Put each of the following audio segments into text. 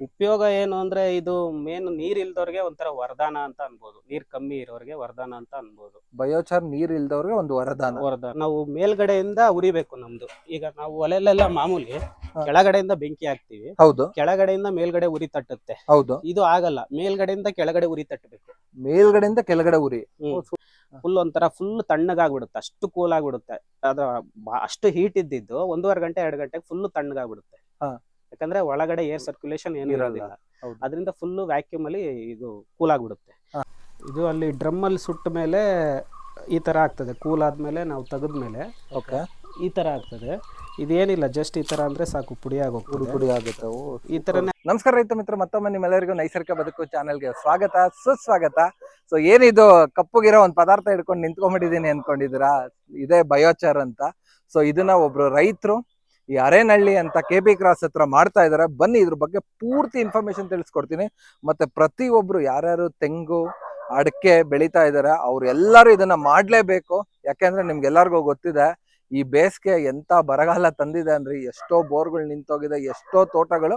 ಉಪಯೋಗ ಏನು ಅಂದ್ರೆ ಇದು ಮೇನ್ ನೀರ್ ಇಲ್ದವ್ರಿಗೆ ಒಂಥರ ವರದಾನ ಅಂತ ಅನ್ಬೋದು. ನೀರ್ ಕಮ್ಮಿ ಇರೋರಿಗೆ ವರದಾನ ಅಂತ ಅನ್ಬೋದು. ಬಯೋಚಾರ್ ನೀರ್ ಇಲ್ದವ್ರಿಗೆ ಒಂದು ವರದಾನ. ವರದಾನ. ನಾವು ಮೇಲ್ಗಡೆಯಿಂದ ಉರಿಬೇಕು ನಮ್ದು. ಈಗ ನಾವು ಒಲೆಲೆಲ್ಲ ಮಾಮೂಲಿ. ಕೆಳಗಡೆಯಿಂದ ಬೆಂಕಿ ಹಾಕ್ತಿವಿ. ಹೌದು. ಕೆಳಗಡೆಯಿಂದ ಮೇಲ್ಗಡೆ ಉರಿ ತಟ್ಟುತ್ತೆ. ಹೌದು. ಇದು ಆಗಲ್ಲ. ಮೇಲ್ಗಡೆಯಿಂದ ಕೆಳಗಡೆ ಉರಿ ತಟ್ಟಬೇಕು. ಮೇಲ್ಗಡೆಯಿಂದ ಕೆಳಗಡೆ ಉರಿ. ಫುಲ್ ಒಂಥರ ಫುಲ್ ತಣ್ಣಗಾಗ್ಬಿಡುತ್ತೆ. ಅಷ್ಟು ಕೂಲ್ ಆಗ್ಬಿಡುತ್ತೆ. ಅದ್ರ ಅಷ್ಟು ಹೀಟ್ ಇದ್ದಿದ್ದು ಒಂದೂವರೆ ಗಂಟೆ ಎರಡು ಗಂಟೆಗೆ ಫುಲ್ ತಣ್ಣಗಾಗ್ಬಿಡುತ್ತೆ. ಹಾ. ಯಾಕಂದ್ರೆ ಒಳಗಡೆ ಏರ್ ಸರ್ಕ್ಯುಲೇಷನ್ ಏನು. ಇರೋದಿಲ್ಲ. ಹೌದು. ಅದರಿಂದ ಫುಲ್ ವ್ಯಾಕ್ಯೂಮ್ ಅಲ್ಲಿ ಇದು ಕೂಲ್ ಆಗ್ಬಿಡುತ್ತೆ. ಇದು ಅಲ್ಲಿ ಡ್ರಮ್ ಅಲ್ಲಿ ಸುಟ್ಟ ಮೇಲೆ ಈ ತರ ಆಗ್ತದೆ. ಕೂಲ್ ಆದ್ಮೇಲೆ ನಾವು ತೆಗೆದ್ಮೇಲೆ ಓಕೆ. ಈ ತರ ಆಗ್ತದೆ. ಇದೇನಿಲ್ಲ ಜಸ್ಟ್ ಈ ತರ ಅಂದ್ರೆ ಸಾಕು ಪುಡಿ ಪುಡಿ ಆಗೋಗ್ತದೆ ಪುಡಿ ಆಗುತ್ತೆ. ಈ ತರನೇ ನಮಸ್ಕಾರ ರೈತ ಮಿತ್ರ ಮತ್ತೊಮ್ಮೆ ನಿಮ್ಮೆಲ್ಲರಿಗೂ ನೈಸರ್ಗಿಕ ಬದುಕು ಚಾನೆಲ್ಗೆ ಸ್ವಾಗತ ಸುಸ್ವಾಗತ. ಸೊ ಏನಿದು ಕಪ್ಪುಗಿರೋ ಒಂದು ಪದಾರ್ಥ ಹಿಡ್ಕೊಂಡು ನಿಂತ್ಕೊಂಡ್ಬಿಟ್ಟಿದೀನಿ ಅನ್ಕೊಂಡಿದ್ದೀರಾ ಇದೇ ಬಯೋಚಾರ್ ಅಂತ. ಸೊ ಇದನ್ನ ಒಬ್ರು ರೈತರು ಈ ಅರೇನಹಳ್ಳಿ ಅಂತ ಕೆ ಪಿ ಕ್ರಾಸ್ ಹತ್ರ ಮಾಡ್ತಾ ಇದಾರೆ. ಬನ್ನಿ ಇದ್ರ ಬಗ್ಗೆ ಪೂರ್ತಿ ಇನ್ಫಾರ್ಮೇಶನ್ ತಿಳಿಸ್ಕೊಡ್ತೀನಿ. ಮತ್ತೆ ಪ್ರತಿ ಒಬ್ರು ಯಾರ್ಯಾರು ತೆಂಗು, ಅಡಕೆ ಬೆಳೀತಾ ಇದ್ದಾರೆ ಅವ್ರು ಎಲ್ಲರೂ ಇದನ್ನ ಮಾಡ್ಲೇಬೇಕು. ಯಾಕೆಂದ್ರೆ ನಿಮ್ಗೆಲ್ಲರಿಗೂ ಗೊತ್ತಿದೆ, ಈ ಬೇಸಿಗೆ ಎಂತ ಬರಗಾಲ ತಂದಿದೆ ಅಂದ್ರೆ ಎಷ್ಟೋ ಬೋರ್ಗಳು ನಿಂತೋಗಿದೆ, ಎಷ್ಟೋ ತೋಟಗಳು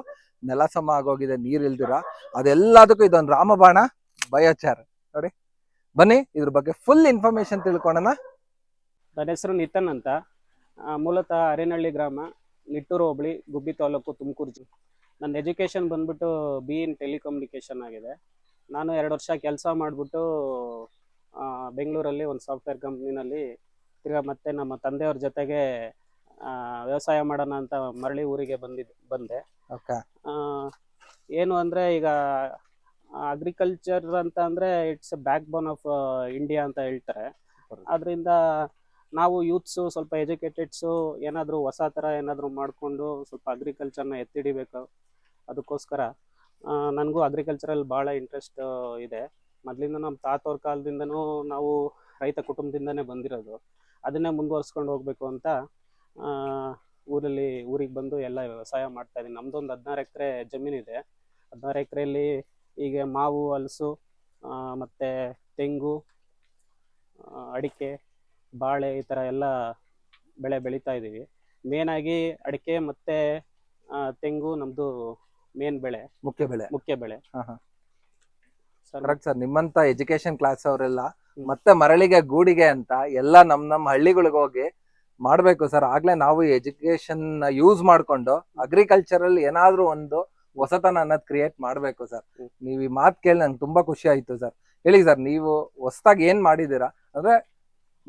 ನೆಲ ಸಮ ಆಗೋಗಿದೆ, ನೀರ್ ಇಲ್ದಿರ. ಅದೆಲ್ಲದಕ್ಕೂ ಇದೊಂದು ರಾಮಬಾಣ ಬಯೋಚಾರ್ ನೋಡಿ. ಬನ್ನಿ, ಇದ್ರ ಬಗ್ಗೆ ಫುಲ್ ಇನ್ಫಾರ್ಮೇಶನ್ ತಿಳ್ಕೊಳ್ಳೋಣ ನನ್ನ ಹೆಸರು ನಿತನ್ ಅಂತ. ಮೂಲತಃ ಅರೇನಹಳ್ಳಿ ಗ್ರಾಮ ನಿಟ್ಟೂರು ಹೋಬಳಿ ಗುಬ್ಬಿ ತಾಲೂಕು ತುಮಕೂರು ಜಿ ನನ್ನ ಎಜುಕೇಷನ್ ಬಂದ್ಬಿಟ್ಟು ಬಿ ಇನ್ ಟೆಲಿಕಮ್ಯುನಿಕೇಷನ್ ಆಗಿದೆ. ನಾನು ಎರಡು ವರ್ಷ ಕೆಲಸ ಮಾಡಿಬಿಟ್ಟು ಬೆಂಗಳೂರಲ್ಲಿ ಒಂದು ಸಾಫ್ಟ್ವೇರ್ ಕಂಪ್ನಿನಲ್ಲಿ ತಿರ್ಗಾ ಮತ್ತೆ ನಮ್ಮ ತಂದೆಯವ್ರ ಜೊತೆಗೆ ವ್ಯವಸಾಯ ಮಾಡೋಣ ಅಂತ ಮರಳಿ ಊರಿಗೆ ಬಂದಿದ್ದು ಬಂದೆ. ಓಕೆ. ಆ, ಏನು ಅಂದರೆ ಈಗ ಅಗ್ರಿಕಲ್ಚರ್ ಅಂತ ಅಂದರೆ it's backbone of India ಅಂತ ಹೇಳ್ತಾರೆ. ಅದರಿಂದ ನಾವು ಯೂತ್ಸು ಸ್ವಲ್ಪ ಎಜುಕೇಟೆಡ್ಸು ಏನಾದರೂ ಹೊಸ ಥರ ಏನಾದರೂ ಮಾಡಿಕೊಂಡು ಸ್ವಲ್ಪ ಅಗ್ರಿಕಲ್ಚರ್ನ ಎತ್ತಿಡಿಬೇಕು. ಅದಕ್ಕೋಸ್ಕರ ನನಗೂ ಅಗ್ರಿಕಲ್ಚರಲ್ಲಿ ಭಾಳ ಇಂಟ್ರೆಸ್ಟ್ ಇದೆ. ಮೊದಲಿಂದ ನಮ್ಮ ತಾತವ್ರ ಕಾಲದಿಂದನೂ ನಾವು ರೈತ ಕುಟುಂಬದಿಂದನೇ ಬಂದಿರೋದು. ಅದನ್ನೇ ಮುಂದುವರ್ಸ್ಕೊಂಡು ಹೋಗಬೇಕು ಅಂತ ಊರಲ್ಲಿ ಊರಿಗೆ ಬಂದು ಎಲ್ಲ ವ್ಯವಸಾಯ ಮಾಡ್ತಾ ನಮ್ಮದೊಂದು ಹದಿನಾರು ಎಕರೆ ಜಮೀನಿದೆ ಹದಿನಾರು ಎಕರೆಯಲ್ಲಿ ಈಗ ಮಾವು, ಹಲಸು ಮತ್ತೆ ತೆಂಗು ಅಡಿಕೆ ಬಾಳೆ ಈ ತರ ಎಲ್ಲ ಬೆಳೆ ಬೆಳೀತಾ ಇದೀವಿ. ಮೇನ್ ಆಗಿ ಅಡಿಕೆ ಮತ್ತೆ ಆ, ತೆಂಗು ನಮ್ದು ಮೇನ್ ಬೆಳೆ. ಮುಖ್ಯ ಬೆಳೆ. ಮುಖ್ಯ ಬೆಳೆ. ಹಾ, ಹಾ. ಸರ್ ಕರೆಕ್ಟ್ ಸರ್ ನಿಮ್ಮಂತ ಎಜುಕೇಶನ್ ಕ್ಲಾಸ್ ಅವರೆಲ್ಲ ಮತ್ತೆ ಮರಳಿಗೆ ಗೂಡಿಗೆ ಅಂತ ಎಲ್ಲ ನಮ್ ನಮ್ ಹಳ್ಳಿಗಳಿಗೆ ಹೋಗಿ ಮಾಡ್ಬೇಕು ಸರ್ ಆಗ್ಲೇ ನಾವು ಎಜುಕೇಶನ್ ಯೂಸ್ ಮಾಡ್ಕೊಂಡು ಅಗ್ರಿಕಲ್ಚರಲ್ ಏನಾದ್ರೂ ಒಂದು ಹೊಸತನ ಅನ್ನೋದು ಕ್ರಿಯೇಟ್ ಮಾಡ್ಬೇಕು ಸರ್ ಹ್ಮ್. ನೀವು ಈ ಮಾತು ಕೇಳಿ ನಂಗೆ ತುಂಬಾ ಖುಷಿ ಆಯ್ತು ಸರ್ ಹೇಳಿ ಸರ್ ನೀವು ಹೊಸದಾಗಿ ಏನ್ ಮಾಡಿದೀರಾ ಅಂದ್ರೆ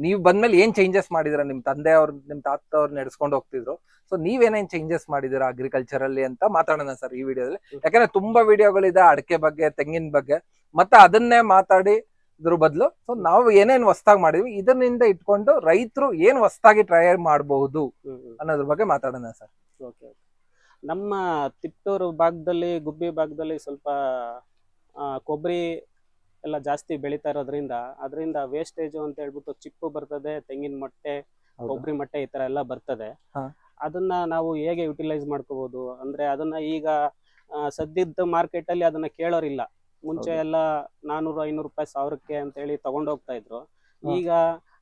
ನೀವು ಬಂದ್ಮೇಲೆ ಏನ್ ಚೇಂಜಸ್ ಮಾಡಿದಿರ? ನಿಮ್ ತಂದೆ ಅವ್ರ ನಿಮ್ ತಾತ ಅವ್ರು ನಡೆಸ್ಕೊಂಡು ಹೋಗ್ತಿದ್ರು. ಸೊ ನೀವೇನೇನ್ ಚೇಂಜಸ್ ಮಾಡಿದಿರ ಅಗ್ರಿಕಲ್ಚರ್ ಅಲ್ಲಿ ಅಂತ ಮಾತಾಡೋಣ ಸರ್ ಈ ವಿಡಿಯೋದಲ್ಲಿ ಯಾಕಂದ್ರೆ ತುಂಬಾ ವಿಡಿಯೋಗಳಿದೆ ಅಡಕೆ ಬಗ್ಗೆ ತೆಂಗಿನ ಬಗ್ಗೆ. ಮತ್ತೆ ಅದನ್ನೇ ಮಾತಾಡಿ ಇದ್ರ ಬದಲು. ಸೊ ನಾವು ಏನೇನ್ ಹೊಸ್ದಾಗಿ ಮಾಡಿದ್ವಿ ಇದರಿಂದ ಇಟ್ಕೊಂಡು ರೈತರು ಏನ್ ಹೊಸ್ತಾಗಿ ಟ್ರೈ ಮಾಡಬಹುದು. ಅನ್ನೋದ್ರ ಬಗ್ಗೆ ಮಾತಾಡೋಣ ಸರ್. Okay okay. ನಮ್ಮ ತಿಪ್ಪೂರು ಭಾಗದಲ್ಲಿ ಗುಬ್ಬಿ ಭಾಗದಲ್ಲಿ ಸ್ವಲ್ಪ ಕೊಬ್ಬರಿ ಎಲ್ಲ ಜಾಸ್ತಿ ಬೆಳೀತಾ ಇರೋದ್ರಿಂದ ಅದರಿಂದ ವೇಸ್ಟೇಜ್ ಅಂತ ಹೇಳ್ಬಿಟ್ಟು ಚಿಪ್ಪು ಬರ್ತದೆ ತೆಂಗಿನ ಮೊಟ್ಟೆ ಕೊಬ್ಬರಿ ಮೊಟ್ಟೆ ಈ ತರ ಎಲ್ಲ ಬರ್ತದೆ ಹಾ. ಅದನ್ನ ನಾವು ಹೇಗೆ ಯುಟಿಲೈಸ್ ಮಾಡ್ಕೋಬಹುದು ಅಂದ್ರೆ ಅದನ್ನ ಈಗ ಆ, ಸದ್ಯದ ಮಾರ್ಕೆಟ್ ಅಲ್ಲಿ ಅದನ್ನ ಕೇಳೋರಿಲ್ಲ ಮುಂಚೆ ಹೌದು. ಎಲ್ಲ ನಾನೂರು ಐನೂರು ರೂಪಾಯಿ ಸಾವಿರಕ್ಕೆ ಅಂತ ಹೇಳಿ ತಗೊಂಡ್ ಹೋಗ್ತಾ ಇದ್ರು ಹಾ. ಈಗ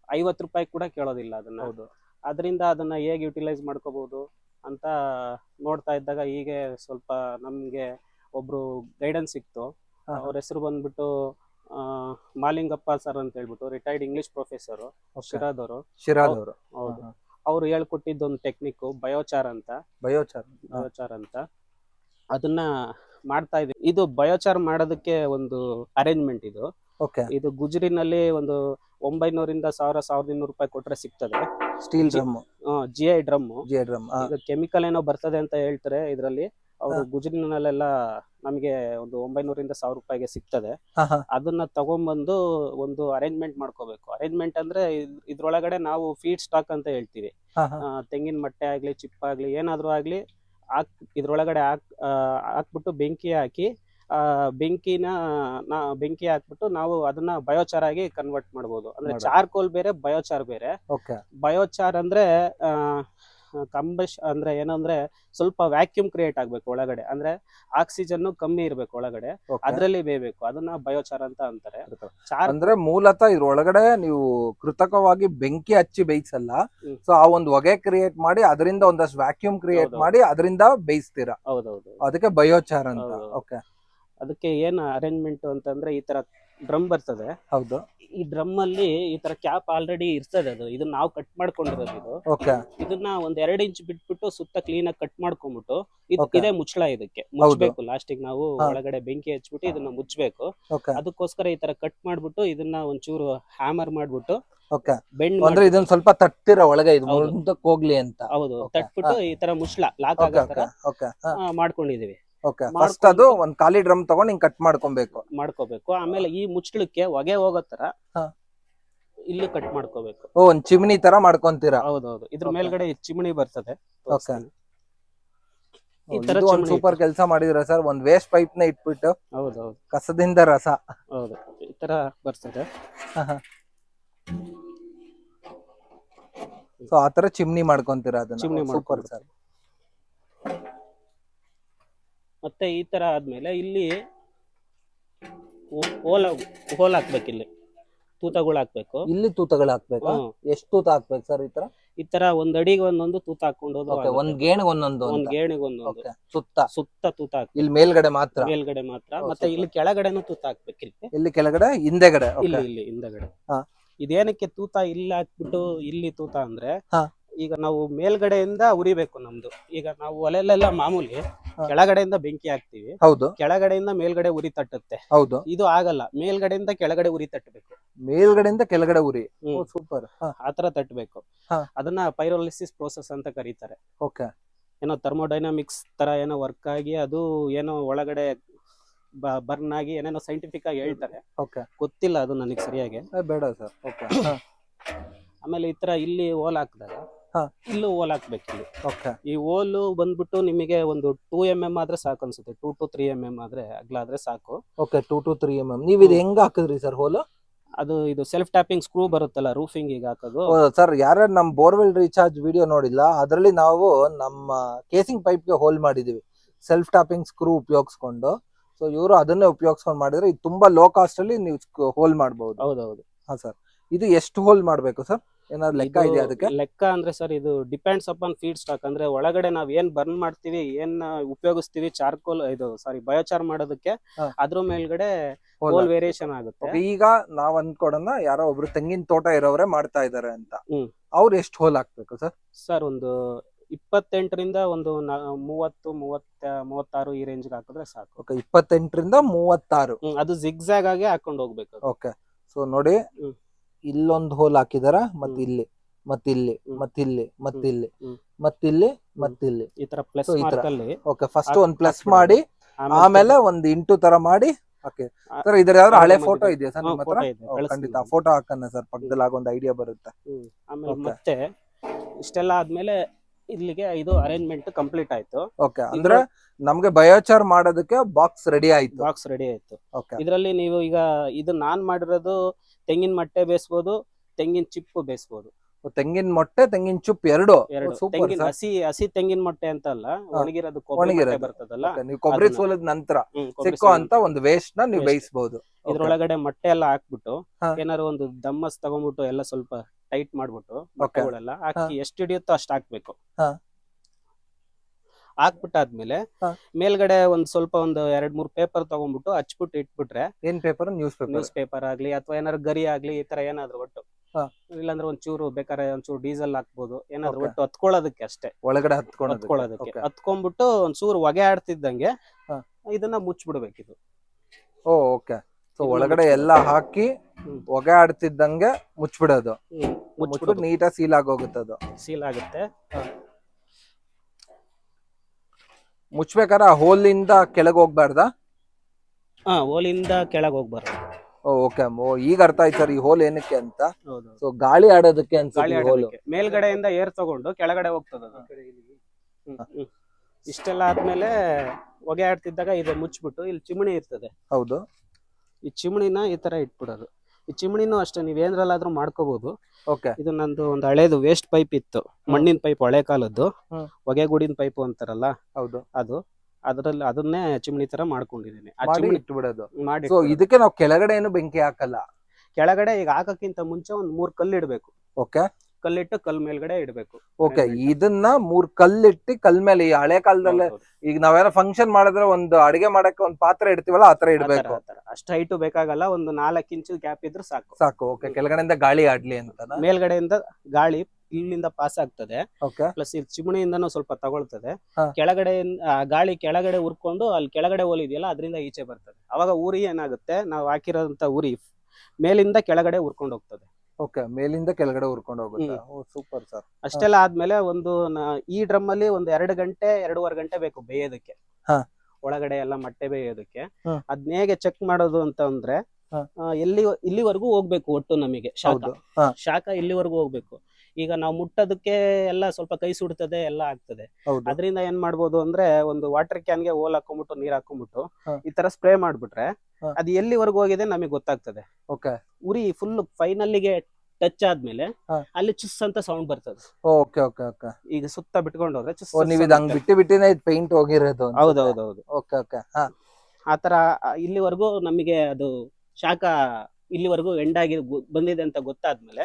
ಐವತ್ತು ರೂಪಾಯಿ ಕೂಡ ಕೇಳೋದಿಲ್ಲ ಅದನ್ನ ಹೌದು ಅದರಿಂದ ಅದನ್ನ ಹೇಗೆ ಯುಟಿಲೈಸ್ ಮಾಡ್ಕೋಬಹುದು ಅಂತ ನೋಡ್ತಾ ಇದ್ದಾಗ ಹೀಗೆ ಸ್ವಲ್ಪ ನಮ್ಗೆ ಒಬ್ರು ಗೈಡೆನ್ಸ್ ಸಿಕ್ತು ಹಾ. ಅವ್ರ ಹೆಸರು ಬಂದ್ಬಿಟ್ಟು ಮಾಲಿಂಗಪ್ಪ ಸರ್ ಅಂತ ಹೇಳ್ಬಿಟ್ಟು ರಿಟೈರ್ಡ್ ಇಂಗ್ಲಿಷ್ ಪ್ರೊಫೆಸರ್ ಶಿರಾದವರು. ಶಿರಾದವರು. ಹೌದು. ಅವ್ರು ಹೇಳ್ಕೊಟ್ಟಿದ್ದೊಂದು ಟೆಕ್ನಿಕ್ ಬಯೋಚಾರ್ ಅಂತ. ಬಯೋಚಾರ್ ಬಯೋಚಾರ್ ಅಂತ. ಅದನ್ನ ಮಾಡ್ತಾ ಇದ್ದೀವಿ ಇದು ಬಯೋಚಾರ್ ಮಾಡೋದಕ್ಕೆ ಒಂದು ಅರೇಂಜ್ಮೆಂಟ್ ಇದು. ಓಕೆ ಇದು ಗುಜರಿನಲ್ಲಿ ಒಂದು ಒಂಬೈನೂರಿಂದ ಸಾವಿರ ಸಾವಿರದ ಇನ್ನೂರು ರೂಪಾಯಿ ಕೊಟ್ರೆ ಸಿಗ್ತದೆ. Steel drum G I drum G drum ಇದು ಕೆಮಿಕಲ್ ಏನೋ ಬರ್ತದೆ ಅಂತ ಹೇಳ್ತಾರೆ ಇದರಲ್ಲಿ. ಅವರು ಗುಜರಿನಲ್ಲೆಲ್ಲ ನಮಗೆ ಒಂದು ಒಂಬೈನೂರಿಂದ ಸಾವಿರ ರೂಪಾಯಿಗೆ ಸಿಗ್ತದೆ. ಅದನ್ನ ತಗೊಂಡ್ಬಂದು ಒಂದು ಅರೇಂಜ್ಮೆಂಟ್ ಮಾಡ್ಕೋಬೇಕು. ಅರೇಂಜ್ಮೆಂಟ್ ಅಂದ್ರೆ ಇದ್- ಇದ್ರೊಳಗಡೆ ನಾವು ಫೀಡ್ ಸ್ಟಾಕ್ ಅಂತ ಹೇಳ್ತೀವಿ. ಆ, ತೆಂಗಿನ ಮಟ್ಟೆ ಆಗ್ಲಿ ಚಿಪ್ಪ ಆಗ್ಲಿ ಏನಾದ್ರೂ ಆಗ್ಲಿ ಹಾಕ್ ಇದ್ರೊಳಗಡೆ ಹಾಕ್ ಆ, ಹಾಕ್ಬಿಟ್ಟು ಬೆಂಕಿ ಹಾಕಿ ಆ ಬೆಂಕಿನ ನಾ ಬೆಂಕಿ ಹಾಕ್ಬಿಟ್ಟು ನಾವು ಅದನ್ನ ಬಯೋಚಾರ್ ಆಗಿ ಕನ್ವರ್ಟ್ ಮಾಡ್ಬೋದು. ಅಂದ್ರೆ ಮಾಡ್ಬೋದು. ಚಾರ್ಕೋಲ್ ಬೇರೆ ಬಯೋಚಾರ್ ಬೇರೆ. ಓಕೆ ಬಯೋಚಾರ್ ಅಂದ್ರೆ ಆ, ಕಂಬಶ್ ಅಂದ್ರೆ ಏನಂದ್ರೆ ಸ್ವಲ್ಪ ವ್ಯಾಕ್ಯೂಮ್ ಕ್ರಿಯೇಟ್ ಆಗ್ಬೇಕು ಒಳಗಡೆ. ಅಂದ್ರೆ ಆಕ್ಸಿಜನ್ ಕಮ್ಮಿ ಇರ್ಬೇಕು ಒಳಗಡೆ. ಅದರಲ್ಲಿ ಬೇಯಬೇಕು. ಅದನ್ನ ಬಯೋಚಾರ ಅಂತ ಅಂತಾರೆ. ಚಾರ್ ಅಂದ್ರೆ ಮೂಲತಃ ಇದ್ರ ಒಳಗಡೆ ನೀವು ಕೃತಕವಾಗಿ ಬೆಂಕಿ ಹಚ್ಚಿ ಬೇಯಿಸಲ್ಲ. ಸೊ ಆ ಒಂದು ಹೊಗೆ ಕ್ರಿಯೇಟ್ ಮಾಡಿ ಅದರಿಂದ ಒಂದಷ್ಟು ವ್ಯಾಕ್ಯೂಮ್ ಕ್ರಿಯೇಟ್ ಮಾಡಿ ಅದರಿಂದ ಬೇಯಿಸ್ತೀರಾ? ಹೌದೌದು. ಅದಕ್ಕೆ ಬಯೋಚಾರ್ ಅಂತ. ಓಕೆ ಅದಕ್ಕೆ ಏನ್ ಅರೇಂಜ್ಮೆಂಟ್ ಅಂತಂದ್ರೆ ಈ ತರ ಡ್ರಮ್ ಬರ್ತದೆ. ಹೌದು. ಈ ಡ್ರಮ್ ಅಲ್ಲಿ ಈ ತರ ಕ್ಯಾಪ್ ಆಲ್ರೆಡಿ ಇರ್ತದೆ ಅದು. ಇದನ್ನ ನಾವು ಕಟ್ ಮಾಡ್ಕೊಂಡಿರೋದು ಇದು. ಓಕೆ. ಇದನ್ನ ಒಂದ್ ಎರಡ್ ಇಂಚ್ ಬಿಟ್ಬಿಟ್ಟು ಸುತ್ತ ಕ್ಲೀನ್ ಆಗಿ ಕಟ್ ಮಾಡ್ಕೊಂಡ್ಬಿಟ್ಟು ಇದ್- Okay. ಇದೇ ಮುಚ್ಚಳ ಇದಕ್ಕೆ. ಮುಚ್ಚಬೇಕು. ಲಾಸ್ಟಿಗೆ ನಾವು ಹಾ. ಒಳಗಡೆ ಬೆಂಕಿ ಹಚ್ಬಿಟ್ಟು ಇದನ್ನ ಮುಚ್ಚಬೇಕು. ಓಕೆ. ಅದಕ್ಕೋಸ್ಕರ ಈ ತರ ಕಟ್ ಮಾಡ್ಬಿಟ್ಟು ಇದನ್ನ ಒಂಚೂರು ಹ್ಯಾಮರ್ ಮಾಡ್ಬಿಟ್ಟು ಓಕೆ. ಬೆಂಡ್ ಅಂದ್ರೆ ಇದನ್ನ ಸ್ವಲ್ಪ ತಟ್ಟಿರ ಒಳಗೆ ಇದು ಹೌದು. ಮುಂದಕ್ಕೆ ಹೋಗ್ಲಿ ಅಂತ. ಹೌದು. Okay. ತಟ್ಬಿಟ್ಟು ಈ ತರ ಮುಚ್ಚಳ ಲಾಕ್ ಓಕೆ ಆಗೋ ತರ ಓಕೆ. ಓಕೆ. ಆ, ಮಾಡ್ಕೊಂಡಿದೀವಿ. ಓಕೆ ಫಸ್ಟ್ ಅದು ಒಂದ್ ಖಾಲಿ ಡ್ರಮ್ ತಗೊಂಡ್ ಹಿಂಗ್ ಕಟ್ ಮಾಡ್ಕೊಬೇಕು. ಮಾಡ್ಕೋಬೇಕು. ಆಮೇಲೆ ಈ ಮುಚ್ಚಳಕ್ಕೆ ಹೊಗೆ ಹೋಗೋ ತರ ಹಾ. ಇಲ್ಲಿ ಕಟ್ ಮಾಡ್ಕೋಬೇಕು. ಓ ಒಂದ್ ಚಿಮ್ನಿ ತರ ಮಾಡ್ಕೊಂತೀರಾ? ಹೌದೌದು. ಇದ್ರ Okay. ಮೇಲ್ಗಡೆ ಈ ಚಿಮಣಿ ಬರ್ತದೆ. ತೋರಿಸ್ತೀನಿ. ಈ ತರ ಇದು ಒಂದ್ ಚಿಮ್ನಿ. ಸೂಪರ್ ಕೆಲಸ ಮಾಡಿದ್ರ ಸರ್ ಒಂದ್ ವೇಸ್ಟ್ ಪೈಪ್ನ ಇಟ್ಬಿಟ್ಟು ಹೌದೌದು. ಕಸದಿಂದ ರಸ. ಹೌದು. ಈ ತರ ಬರ್ತದೆ. ಸೊ ಆತರ ಚಿಮ್ನಿ ಮಾಡ್ಕೊಂತೀರಾ ಚಿಮ್ನಿ ಅದನ್ನ ಸೂಪರ್ ಮಾಡ್ಕೊಂಡು. ಸರ್ ಮತ್ತೆ ಈ ತರ ಆದ್ಮೇಲೆ ಇಲ್ಲಿ ಹೋಲ್ ಹೋಲ್ ಹಾಕ್ಬೇಕು ಇಲ್ಲಿ. ತೂತಗಳು ಹಾಕ್ಬೇಕು. ಇಲ್ಲಿ ತೂತಗಳು ಹಾಕ್ಬೇಕು? ಹ್ಮ್. ಎಷ್ಟು ತೂತ ಹಾಕ್ಬೇಕು ಸರ್ ಈ ತರ? ಈ ತರ ಒಂದ್ ಅಡಿಗೆ ಒಂದೊಂದು ತೂತ ಹಾಕೊಂಡು ಹೋದ್ರು ಓಕೆ ಒಂದ್ ಗೇಣಿ ಒಂದೊಂದು ಒಂದ್ ಗೇಣಿಗೆ ಒಂದೊಂದು. ಸುತ್ತ. ಸುತ್ತ ತೂತ ಹಾಕ್ಬೇಕು. ಇಲ್ಲಿ ಮೇಲ್ಗಡೆ ಮಾತ್ರ? ಮೇಲ್ಗಡೆ ಮಾತ್ರ. ಓ, ಮತ್ತೆ ಇಲ್ಲಿ ಕೆಳಗಡೆನೂ ತೂತ ಹಾಕ್ಬೇಕು ಇಲ್ಲಿ. ಇಲ್ಲಿ ಕೆಳಗಡೆ ಹಿಂದೆಗಡೆ? ಇಲ್ಲಿ ಇಲ್ಲಿ ಹಿಂದಗಡೆ. ಹಾ. ಇದೇನಕ್ಕೆ ತೂತ ಇಲ್ಲಿ ಹಾಕ್ಬಿಟ್ಟು ಇಲ್ಲಿ ತೂತ ಅಂದ್ರೆ ಹಾ. ಈಗ ನಾವು ಮೇಲ್ಗಡೆಯಿಂದ ಉರಿಬೇಕು ನಮ್ದು. ಈಗ ನಾವು ಒಲೆಲೆಲ್ಲ ಮಾಮೂಲಿ ಕೆಳಗಡೆಯಿಂದ ಬೆಂಕಿ ಹಾಕ್ತಿವಿ. ಹೌದು. ಕೆಳಗಡೆಯಿಂದ ಮೇಲ್ಗಡೆ ಉರಿ ತಟ್ಟುತ್ತೆ. ಹೌದು. ಇದು ಆಗಲ್ಲ. ಮೇಲ್ಗಡೆಯಿಂದ ಕೆಳಗಡೆ ಉರಿ ತಟ್ಟಬೇಕು. ಮೇಲ್ಗಡೆಯಿಂದ ಕೆಳಗಡೆ ಉರಿ. ಸೂಪರ್. ಆತರ ತಟ್ಟಬೇಕು. ಅದನ್ನ ಪೈರೋಲಿಸಿಸ್ ಪ್ರೋಸೆಸ್ ಅಂತ ಕರೀತಾರೆ. ಓಕೆ. ಏನೋ ಥರ್ಮೋಡೈನಾಮಿಕ್ಸ್ ತರ ಏನೋ ವರ್ಕ್ ಆಗಿ ಅದು ಏನೋ ಒಳಗಡೆ ಬರ್ನ್ ಆಗಿ ಏನೇನೋ ಸೈಂಟಿಫಿಕ್ ಆಗಿ ಹೇಳ್ತಾರೆ. ಓಕೆ. ಗೊತ್ತಿಲ್ಲ ಅದು ನನಗೆ ಸರಿಯಾಗಿ. ಬೇಡ ಸರ್. ಓಕೆ. ಆಮೇಲೆ ಈ ತರ ಇಲ್ಲಿ ಓಲ್ ಹಾಕಿದಾಗ ಹಾ. ಇಲ್ಲೂ ಓಲ್ ಹಾಕ್ಬೇಕು ಇಲ್ಲಿ. ಓಕೆ ಈ ಓಲು ಬಂದ್ಬಿಟ್ಟು ನಿಮಗೆ ಒಂದು ಟೂ ಎಂ ಎಂ ಆದ್ರೆ ಸಾಕು ಅನ್ಸುತ್ತೆ. Two to three M M ಆದ್ರೆ ಅಗ್ಲಾದ್ರೆ ಸಾಕು. Okay two to three M M ನೀವು ಇದು ಹೆಂಗ್ ಹಾಕಿದ್ರಿ ಸರ್ ಹೋಲು ಅದು ಇದು ಸೆಲ್ಫ್ ಟ್ಯಾಪಿಂಗ್ ಸ್ಕ್ರೂ ಬರುತ್ತಲ್ಲ ರೂಫಿಂಗ್ ಈಗ ಹಾಕೋದು. ಸರ್ ಯಾರ ನಮ್ ಬೋರ್ವೆಲ್ ರೀಚಾರ್ಜ್ ವಿಡಿಯೋ ನೋಡಿಲ್ಲ ಅದರಲ್ಲಿ ನಾವು ನಮ್ಮ ಕೇಸಿಂಗ್ ಪೈಪ್ಗೆ ಹೋಲ್ ಮಾಡಿದೀವಿ. ಸೆಲ್ಫ್ ಟ್ಯಾಪಿಂಗ್ ಸ್ಕ್ರೂ ಉಪಯೋಗಿಸ್ಕೊಂಡು. ಸೊ ಇವರು ಅದನ್ನೇ ಉಪಯೋಗಿಸ್ಕೊಂಡು ಮಾಡಿದ್ರೆ ಇದು ತುಂಬಾ ಲೋ ಕಾಸ್ಟ್ ಅಲ್ಲಿ ನೀವು ಹೋಲ್ ಮಾಡಬಹುದು ಹೌದೌದು. ಹಾ ಸರ್ ಇದು ಎಷ್ಟು ಹೋಲ್ ಮಾಡ್ಬೇಕು ಸರ್ ಏನಾದ್ರು ಲೆಕ್ಕ ಇದು ಇದೆಯಾ ಅದಕ್ಕೆ? ಲೆಕ್ಕ ಅಂದ್ರೆ ಸರ್ ಇದು ಡಿಪೆಂಡ್ಸ್ ಆನ್ ಫೀಡ್ ಸ್ಟಾಕ್ ಅಂದ್ರೆ ಒಳಗಡೆ ನಾವ್ ಏನ್ ಬರ್ನ್ ಮಾಡ್ತೀವಿ ಏನ್ ಉಪಯೋಗಿಸ್ತೀವಿ ಚಾರ್ಕೋಲ್ ಇದು ಸಾರಿ ಬಯೋಚಾರ್ ಮಾಡೋದಕ್ಕೆ ಹಾ. ಅದ್ರ ಮೇಲ್ಗಡೆ ಹೋಲ್ ಹೋಲ್ ವೇರಿಯೇಷನ್ ಆಗುತ್ತೆ. Okay, ಈಗ ನಾವ್ ಅನ್ಕೊಡೋಣ ಯಾರೋ ಒಬ್ರು ತೆಂಗಿನ ತೋಟ ಇರೋವ್ರೆ ಮಾಡ್ತಾ ಇದಾರೆ ಅಂತ. ಹ್ಮ್. ಅವ್ರು ಎಷ್ಟು ಹೋಲ್ ಹಾಕ್ಬೇಕು ಸರ್? ಸರ್ ಒಂದು ಇಪ್ಪತ್ತೆಂಟರಿಂದ ಒಂದು ನಾ- ಮೂವತ್ತು ಮೂವತ್ತ ಮೂವತ್ತಾರು ಈ ರೇಂಜ್ ಹಾಕಿದ್ರೆ ಸಾಕು. ಓಕೆ ಇಪ್ಪತ್ತೆಂಟರಿಂದ ಮೂವತ್ತಾರು. ಹ್ಮ್, ಅದು ಜಿಗ್ಜಾಗ್ ಆಗಿ ಹಾಕೊಂಡು ಹೋಗ್ಬೇಕು. ಅದು. ಓಕೆ ಸೊ ನೋಡಿ. ಹ್ಮ್. ಇಲ್ಲೊಂದು ಹೋಲ್ ಹಾಕಿದಾರ ಮತ್. ಇಲ್ಲಿ ಮತ್ತಿಲ್ಲಿ ಇಲ್ಲಿ ಮತ್ತಿಲ್ಲಿ ಮತ್ತಿಲ್ಲಿ ಹ್ಮ್. ಮತ್ತಿಲ್ಲಿ ಮತ್ತಿಲ್ಲಿ ಈ ತರ ಪ್ಲಸ್ So, ಈ ತರ. ಮಾರ್ಕ್ ಅಲ್ಲಿ ಓಕೆ ಫಸ್ಟ್ ಒಂದ್ ಪ್ಲಸ್. ಮಾಡಿ ಆಮೇಲೆ ಒಂದ್ ಇಂಟು ತರ ಮಾಡಿ ಓಕೆ ಆ- ಸರ್ ಇದ್ರ ಯಾವ್ದಾದ್ರು ಹಳೆ ಫೋಟೋ ಇದೆ. ಇದೆಯಾ ಸರ್ ಹಾ, ನಿಮ್ಮ ಹತ್ರ ಇದೆ, ಓ, ಕಳಿಸ್ತೀನಿ ಖಂಡಿತ. ಫೋಟೋ ಹಾಕನ್ನ ಸರ್ ಪಕ್ಕದಲ್ಲಿ ಆಗೊಂದು ಐಡಿಯಾ ಬರುತ್ತೆ. ಆಮೇಲೆ Okay. ಮತ್ತೆ ಇಷ್ಟೆಲ್ಲ ಆದ್ಮೇಲೆ ಇಲ್ಲಿಗೆ ಇದು ಅರೇಂಜ್ಮೆಂಟ್ ಕಂಪ್ಲೀಟ್ ಆಯ್ತು. ಓಕೆ ಅಂದ್ರೆ ನಮ್ಗೆ ಬಯೋಚಾರ್ ಮಾಡೋದಕ್ಕೆ ಬಾಕ್ಸ್ ರೆಡಿ ಆಯ್ತು. ಬಾಕ್ಸ್ ರೆಡಿ ಆಯ್ತು. ಓಕೆ ಇದರಲ್ಲಿ ನೀವು ಈಗ ಇದು ನಾನ್ ಮಾಡಿರೋದು ತೆಂಗಿನ ಮಟ್ಟೆ ಬೇಯಿಸ್ಬೋದು ತೆಂಗಿನ ಚಿಪ್ಪು ಬೇಯಿಸ್ಬೋದು. ತೆಂಗಿನ ಮೊಟ್ಟೆ ತೆಂಗಿನ ಚುಪ್ ಎರಡು. ತೆಂಗಿನ ಹಸಿ ಹಸಿ ತೆಂಗಿನ ಮೊಟ್ಟೆ ಅಂತ ಅಲ್ಲ ಒಣಗಿರೋದು ಕೊಬ್ಬರಿ ಒಣಗಿರೋದು. ಬರ್ತದಲ್ಲ ನೀವು ಕೊಬ್ಬರಿ ಸೋಲದ ನಂತರ ಸಿಕ್ಕೋ ಅಂತ ಒಂದು ವೇಸ್ಟ್ನ ನೀವು. ಬೇಯಿಸಬಹುದು ಇದ್ರೊಳಗಡೆ ಮೊಟ್ಟೆ ಎಲ್ಲ ಹಾಕ್ಬಿಟ್ಟು ಏನಾರು ಏನಾದ್ರು ಒಂದು ದಮ್ಮಸ್ ತಗೊಂಡ್ಬಿಟ್ಟು ಎಲ್ಲ ಸ್ವಲ್ಪ ಟೈಟ್ ಮಾಡ್ಬಿಟ್ಟು ಮೊಟ್ಟೆಗಳೆಲ್ಲ ಹಾಕಿ ಎಷ್ಟು ಹಿಡಿಯುತ್ತೋ ಅಷ್ಟು ಹಾಕ್ಬೇಕು. ಹಾಕ್ಬಿಟ್ಟಾದ್ಮೇಲೆ. ಮೇಲ್ಗಡೆ ಒಂದ್ ಸ್ವಲ್ಪ ಒಂದು ಎರಡ್ ಮೂರ್ ಪೇಪರ್ ತಗೊಂಡ್ಬಿಟ್ಟು ಹಚ್ಬಿಟ್ಟು ಇಟ್ಬಿಟ್ರೆ ಏನ್ paper newspaper newspaper ಆಗ್ಲಿ ಅಥವಾ ಏನಾದ್ರು ಗರಿ ಆಗ್ಲಿ ಈ ತರ ಏನಾದ್ರು ಒಟ್ಟು. ಇಲ್ಲಾಂದ್ರೆ ಒಂಚೂರು ಬೇಕಾದ್ರೆ ಒಂಚೂರು ಡೀಸೆಲ್ ಹಾಕ್ಬೋದು ಏನಾದ್ರು. ಒಟ್ಟು ಹತ್ಕೊಳ್ಳೋದಕ್ಕೆ ಅಷ್ಟೇ. ಒಳಗಡೆ ಹತ್ಕೊಳ್ಳೋದಕ್ಕೆ. ಹತ್ಕೊಂಡ್ಬಿಟ್ಟು ಒಂಚೂರು ಹೊಗೆ ಆಡ್ತಿದ್ದಂಗೆ. ಇದನ್ನ ಮುಚ್ಚಿಬಿಡ್ಬೇಕಿದು ಓಕೆ ಸೊ ಒಳಗಡೆ. ಎಲ್ಲ ಹಾಕಿ ಒಗೆ ಹೊಗೆ ಆಡ್ತಿದ್ದಂಗೆ ಮುಚ್ಬಿಡೋದು. ಮುಚ್ಬಿಟ್ಟು ನೀಟಾಗಿ ಸೀಲ್ ಆಗೋಗುತ್ತೆ ಅದು. ಸೀಲ್ ಆಗುತ್ತೆ ಮುಚ್ಬೇಕಾದ್ರೆ ಆ ಹೋಲ್ ಇಂದ ಕೆಳಗೆ ಹೋಗ್ಬಾರ್ದ? ಹಾ ಹೋಲಿಂದ ಕೆಳಗೆ ಹೋಗ್ಬಾರ್ದು. ಓಕೆ ಈಗ ಅರ್ಥ ಆಯ್ತು ಸರ್ ಈ ಹೋಲ್ ಏನಕ್ಕೆ ಅಂತ. ಹೌದು ಸೊ ಗಾಳಿ ಆಡೋದಕ್ಕೆ ಗಾಳಿ ಅನ್ಸುತ್ತೆ ಹೋಲ್. ಆಡೋದಕ್ಕೆ ಮೇಲ್ಗಡೆಯಿಂದ ಏರ್ ತಗೊಂಡು ಕೆಳಗಡೆ ಹೋಗ್ತದ. ಇಷ್ಟೆಲ್ಲ ಆದ್ಮೇಲೆ ಹೊಗೆ ಆಡ್ತಿದ್ದಾಗ ಇದು ಮುಚ್ಬಿಟ್ಟು ಇಲ್ಲಿ ಚಿಮಣಿ ಇರ್ತದೆ. ಹೌದು. ಈ ಚಿಮಣಿನ ಈ ತರ ಇಟ್ಬಿಡೋದು. ಈ ಚಿಮಣಿನೂ ಅಷ್ಟೇ ನೀವ್ ಏನ್ರಲ್ಲಾದ್ರೂ ಮಾಡ್ಕೋಬಹುದು ಓಕೆ ಇದು ನಂದು ಒಂದು ಹಳೇದು ವೇಸ್ಟ್ ಪೈಪ್ ಇತ್ತು. ಮಣ್ಣಿನ ಪೈಪ್ ಹಳೆ ಕಾಲದ್ದು. ಹ್ಮ್. ಹೊಗೆಗುಡಿನ ಪೈಪ್ ಅಂತಾರಲ್ಲ? ಹೌದು. ಅದು. ಅದರಲ್ಲಿ ಅದನ್ನೇ ಚಿಮಣಿ ತರ ಮಾಡ್ಕೊಂಡಿದೀನಿ. ಆ ಮಾಡಿ ಚಿಮಣಿ ಇಟ್ಬಿಡೋದು. ಮಾಡಿ ಸೊ ಇದಕ್ಕೆ ನಾವು ಕೆಳಗಡೆ ಏನು ಬೆಂಕಿ ಹಾಕಲ್ಲ? ಕೆಳಗಡೆ ಈಗ ಹಾಕಕ್ಕಿಂತ ಮುಂಚೆ ಒಂದ್ ಮೂರ್ ಕಲ್ಲು ಇಡ್ಬೇಕು. ಓಕೆ ಕಲ್ಲಿಟ್ಟು ಕಲ್ ಮೇಲ್ಗಡೆ ಇಡ್ಬೇಕು. ಓಕೆ ಇದನ್ನ ಮೂರ್ ಕಲ್ಲಿಟ್ಟು ಕಲ್ ಮೇಲೆ ಈ ಹಳೆ ಕಾಲದಲ್ಲಿ ಈಗ ನಾವೇನೋ ಫಂಕ್ಷನ್ ಮಾಡಿದ್ರೆ ಒಂದು ಅಡಿಗೆ ಮಾಡಕ್ಕೆ ಒಂದ್ ಪಾತ್ರೆ ಇಡ್ತೀವಲ್ಲ ಆತರ ಆ ತರ, ಇಡ್ಬೇಕು. ಅಷ್ಟು ಹೈಟು ಬೇಕಾಗಲ್ಲ ಒಂದು ನಾಲ್ಕು ಇಂಚು ಗ್ಯಾಪ್ ಇದ್ರೆ ಸಾಕು. ಸಾಕು ಓಕೆ. ಕೆಳಗಡೆಯಿಂದ ಗಾಳಿ ಆಡ್ಲಿ ಅಂತ ಮೇಲ್ಗಡೆಯಿಂದ ಗಾಳಿ ಇಲ್ಲಿಂದ ಪಾಸ್ ಆಗ್ತದೆ. ಪ್ಲಸ್ ಇದು ಚಿಮಣಿಯಿಂದನೂ ಸ್ವಲ್ಪ ತಗೊಳ್ತದೆ. ಕೆಳಗಡೆ ಗಾಳಿ ಕೆಳಗಡೆ ಉರ್ಕೊಂಡು ಅಲ್ಲಿ ಕೆಳಗಡೆ ಓಲಿದೆಯಲ್ಲ ಅದರಿಂದ ಈಚೆ ಬರ್ತದೆ. ಅವಾಗ ಉರಿ ಏನಾಗುತ್ತೆ? ನಾವು ಹಾಕಿರೋಂತ ಉರಿ ಮೇಲಿಂದ ಕೆಳಗಡೆ ಉರ್ಕೊಂಡು ಹೋಗ್ತದೆ. ಓಕೆ ಮೇಲಿಂದ ಕೆಳಗಡೆ ಉರ್ಕೊಂಡು ಹೋಗುತ್ತೆ? ಓ ಸೂಪರ್ ಸರ್ ಅಷ್ಟೆಲ್ಲ ಆದ್ಮೇಲೆ ಒಂದು ನ- ಈ ಡ್ರಮ್ ಅಲ್ಲಿ ಒಂದು ಎರಡು ಗಂಟೆ ಎರಡೂವರೆ ಗಂಟೆ ಬೇಕು ಬೇಯೋದಕ್ಕೆ. ಹಾ. ಒಳಗಡೆ ಎಲ್ಲ ಮೊಟ್ಟೆ ಬೇಯೋದಕ್ಕೆ. ಹ್ಮ್. ಅದ್ನ ಹೇಗೆ ಚೆಕ್ ಮಾಡೋದು ಅಂತ ಅಂದ್ರೆ ಹಾ. ಆ, ಎಲ್ಲಿ ಇಲ್ಲಿವರೆಗೂ ಹೋಗ್ಬೇಕು ಒಟ್ಟು ನಮಗೆ ಶಾಖ. ಹೌದು. ಹಾ. ಶಾಖ ಇಲ್ಲಿವರೆಗೂ ಹೋಗ್ಬೇಕು. ಈಗ ನಾವು ಮುಟ್ಟೋದಕ್ಕೆ ಎಲ್ಲ ಸ್ವಲ್ಪ ಕೈ ಸುಡ್ತದೆ ಎಲ್ಲ ಆಗ್ತದೆ. ಹೌದು. ಅದರಿಂದ ಏನ್ ಮಾಡ್ಬೋದು ಅಂದ್ರೆ ಒಂದು ವಾಟರ್ ಕ್ಯಾನ್ಗೆ ಓಲ್ ಹಾಕೊಂಬಿಟ್ಟು ನೀರ್ ಹಾಕೊಂಡ್ಬಿಟ್ಟು ಹಾ. ಈ ತರ ಸ್ಪ್ರೇ ಮಾಡ್ಬಿಟ್ರೆ ಹಾ. ಅದು ಎಲ್ಲಿವರೆಗೂ ಹೋಗಿದೆ ನಮಗೆ ಗೊತ್ತಾಗ್ತದೆ. ಓಕೆ ಉರಿ ಫುಲ್ ಫೈನಲ್ಲಿಗೆ ಟಚ್ ಆದ್ಮೇಲೆ ಹಾ. ಅಲ್ಲಿ ಚುಸ್ ಅಂತ ಸೌಂಡ್ ಬರ್ತದೆ. ಓಕೆ ಓಕೆ ಓಕೆ ಈಗ ಸುತ್ತ ಬಿಟ್ಕೊಂಡು ಹೋದ್ರೆ ಚುಸ್ ಓ ನೀವ್ ಇದು ಹಂಗ್ ಬಿಟ್ಟು ಬಿಟ್ಟಿನೇ ಇದು ಪೇಂಟ್ ಹೋಗಿರೋದು ಹೌದೌದೌದು ಓಕೆ ಓಕೆ ಹಾ. ಆತರ ಇಲ್ಲಿವರೆಗೂ ನಮಗೆ ಅದು ಶಾಖ ಇಲ್ಲಿವರೆಗೂ ಎಂಡ್ ಆಗಿ ಬಂದಿದೆ ಅಂತ ಗೊತ್ತಾದ್ಮೇಲೆ.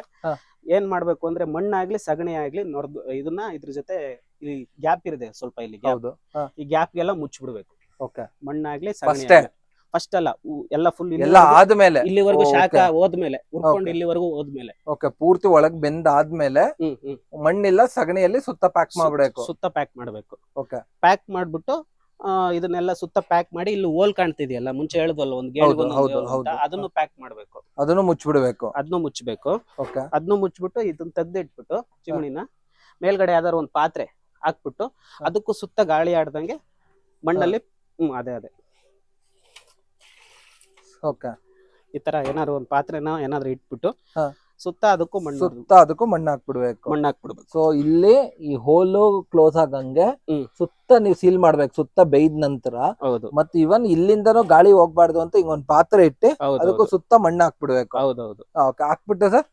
ಏನ್ ಮಾಡ್ಬೇಕು ಅಂದ್ರೆ ಮಣ್ಣಾಗ್ಲಿ ಸಗಣಿ ಆಗ್ಲಿ ನೊರ್ದು ಇದನ್ನ ಇದ್ರ ಜೊತೆ ಇಲ್ಲಿ ಗ್ಯಾಪ್ ಇರದೆ ಸ್ವಲ್ಪ ಇಲ್ಲಿ ಗ್ಯಾಪ್ ಹೌದು. ಹಾ. ಈ ಗ್ಯಾಪ್ ಎಲ್ಲ ಮುಚ್ಚಿಬಿಡ್ಬೇಕು ಓಕೆ ಮಣ್ಣಾಗ್ಲಿ ಸಗಣಿ? ಫಸ್ಟ್ ಅಲ್ಲ ಉ- ಎಲ್ಲ ಫುಲ್ ಎಲ್ಲ ಆದ್ಮೇಲೆ. ಇಲ್ಲಿವರೆಗೂ ಓ, ಶಾಖ okay. ಹೋದ್ಮೇಲೆ ಉರ್ಕೊಂಡು Okay. ಇಲ್ಲಿವರೆಗೂ ಹೋದ್ಮೇಲೆ. ಓಕೆ ಪೂರ್ತಿ ಒಳಗ್ ಬೆಂದಾದ್ಮೇಲೆ ಆದ್ಮೇಲೆ ಹ್ಮ್ ಮಣ್ಣಿಲ್ಲ ಸಗಣಿಯಲ್ಲಿ ಸುತ್ತ ಪ್ಯಾಕ್ ಮಾಡ್ಬೇಕು. ಸುತ್ತ ಪ್ಯಾಕ್ ಮಾಡ್ಬೇಕು. ಓಕೆ ಪ್ಯಾಕ್ ಮಾಡ್ಬಿಟ್ಟು ಇದನ್ನೆಲ್ಲ ಸುತ್ತ ಪ್ಯಾಕ್ ಮಾಡಿ ಇಲ್ಲಿ ಹೋಲ್ ಕಾಣ್ತಿದೆಯಲ್ಲ ಮುಂಚೆ ಹೇಳಿದ್ವಲ್ಲ ಒಂದು ಹೌದು. ಅದನ್ನು ಪ್ಯಾಕ್ ಮಾಡ್ಬೇಕು. ಅದನ್ನು ಮುಚ್ಚಿಬಿಡ್ಬೇಕು. ಅದನ್ನು ಮುಚ್ಚಬೇಕು ಓಕೆ. ಅದನ್ನು ಮುಚ್ಚಿಬಿಟ್ಟು ಇದನ್ನ ತೆಗ್ದಿಟ್ಬಿಟ್ಟು ಚಿಮಣಿನ ಮೇಲ್ಗಡೆ ಯಾವ್ದಾದ್ರು ಒಂದು ಪಾತ್ರೆ ಹಾಕ್ಬಿಟ್ಟು ಅದಕ್ಕೂ ಸುತ್ತ ಗಾಳಿ ಆಡ್ದಂಗೆ ಮಣ್ಣಲ್ಲಿ ಹ್ಮ್ ಅದೇ ಅದೇ. ಓಕೆ. ಈ ತರ ಏನಾದ್ರು ಒಂದು ಪಾತ್ರೆನ ಏನಾದ್ರು ಇಟ್ಬಿಟ್ಟು ಹಾ. ಸುತ್ತ ಅದಕ್ಕೂ ಮಣ್ಣು ಸುತ್ತ ಅದಕ್ಕೂ ಮಣ್ಣು ಹಾಕ್ಬಿಡ್ಬೇಕು. ಮಣ್ಣು ಹಾಕ್ಬಿಡ್ಬೇಕು. ಸೊ ಇಲ್ಲಿ ಈ ಹೋಲು ಕ್ಲೋಸ್ ಆಗಂಗೆ ಸುತ್ತ ನೀವು ಸೀಲ್ ಮಾಡ್ಬೇಕು ಸುತ್ತ ಬೇಯ್ದ ನಂತರ. ಹೌದು. ಮತ್ತೆ ಇವನ್ ಇಲ್ಲಿಂದನೂ ಗಾಳಿ ಹೋಗ್ಬಾರ್ದು ಅಂತ ಹಿಂಗೊಂದ್ ಪಾತ್ರೆ ಇಟ್ಟು ಹೌದು ಅದಕ್ಕೂ ಸುತ್ತ ಮಣ್ಣು ಹಾಕ್ಬಿಡ್ಬೇಕು. ಹೌದೌದು ಹಾಕ್ಬಿಟ್ಟೆ ಹಾಕ್ಬಿಟ್ಟು ಸರ್?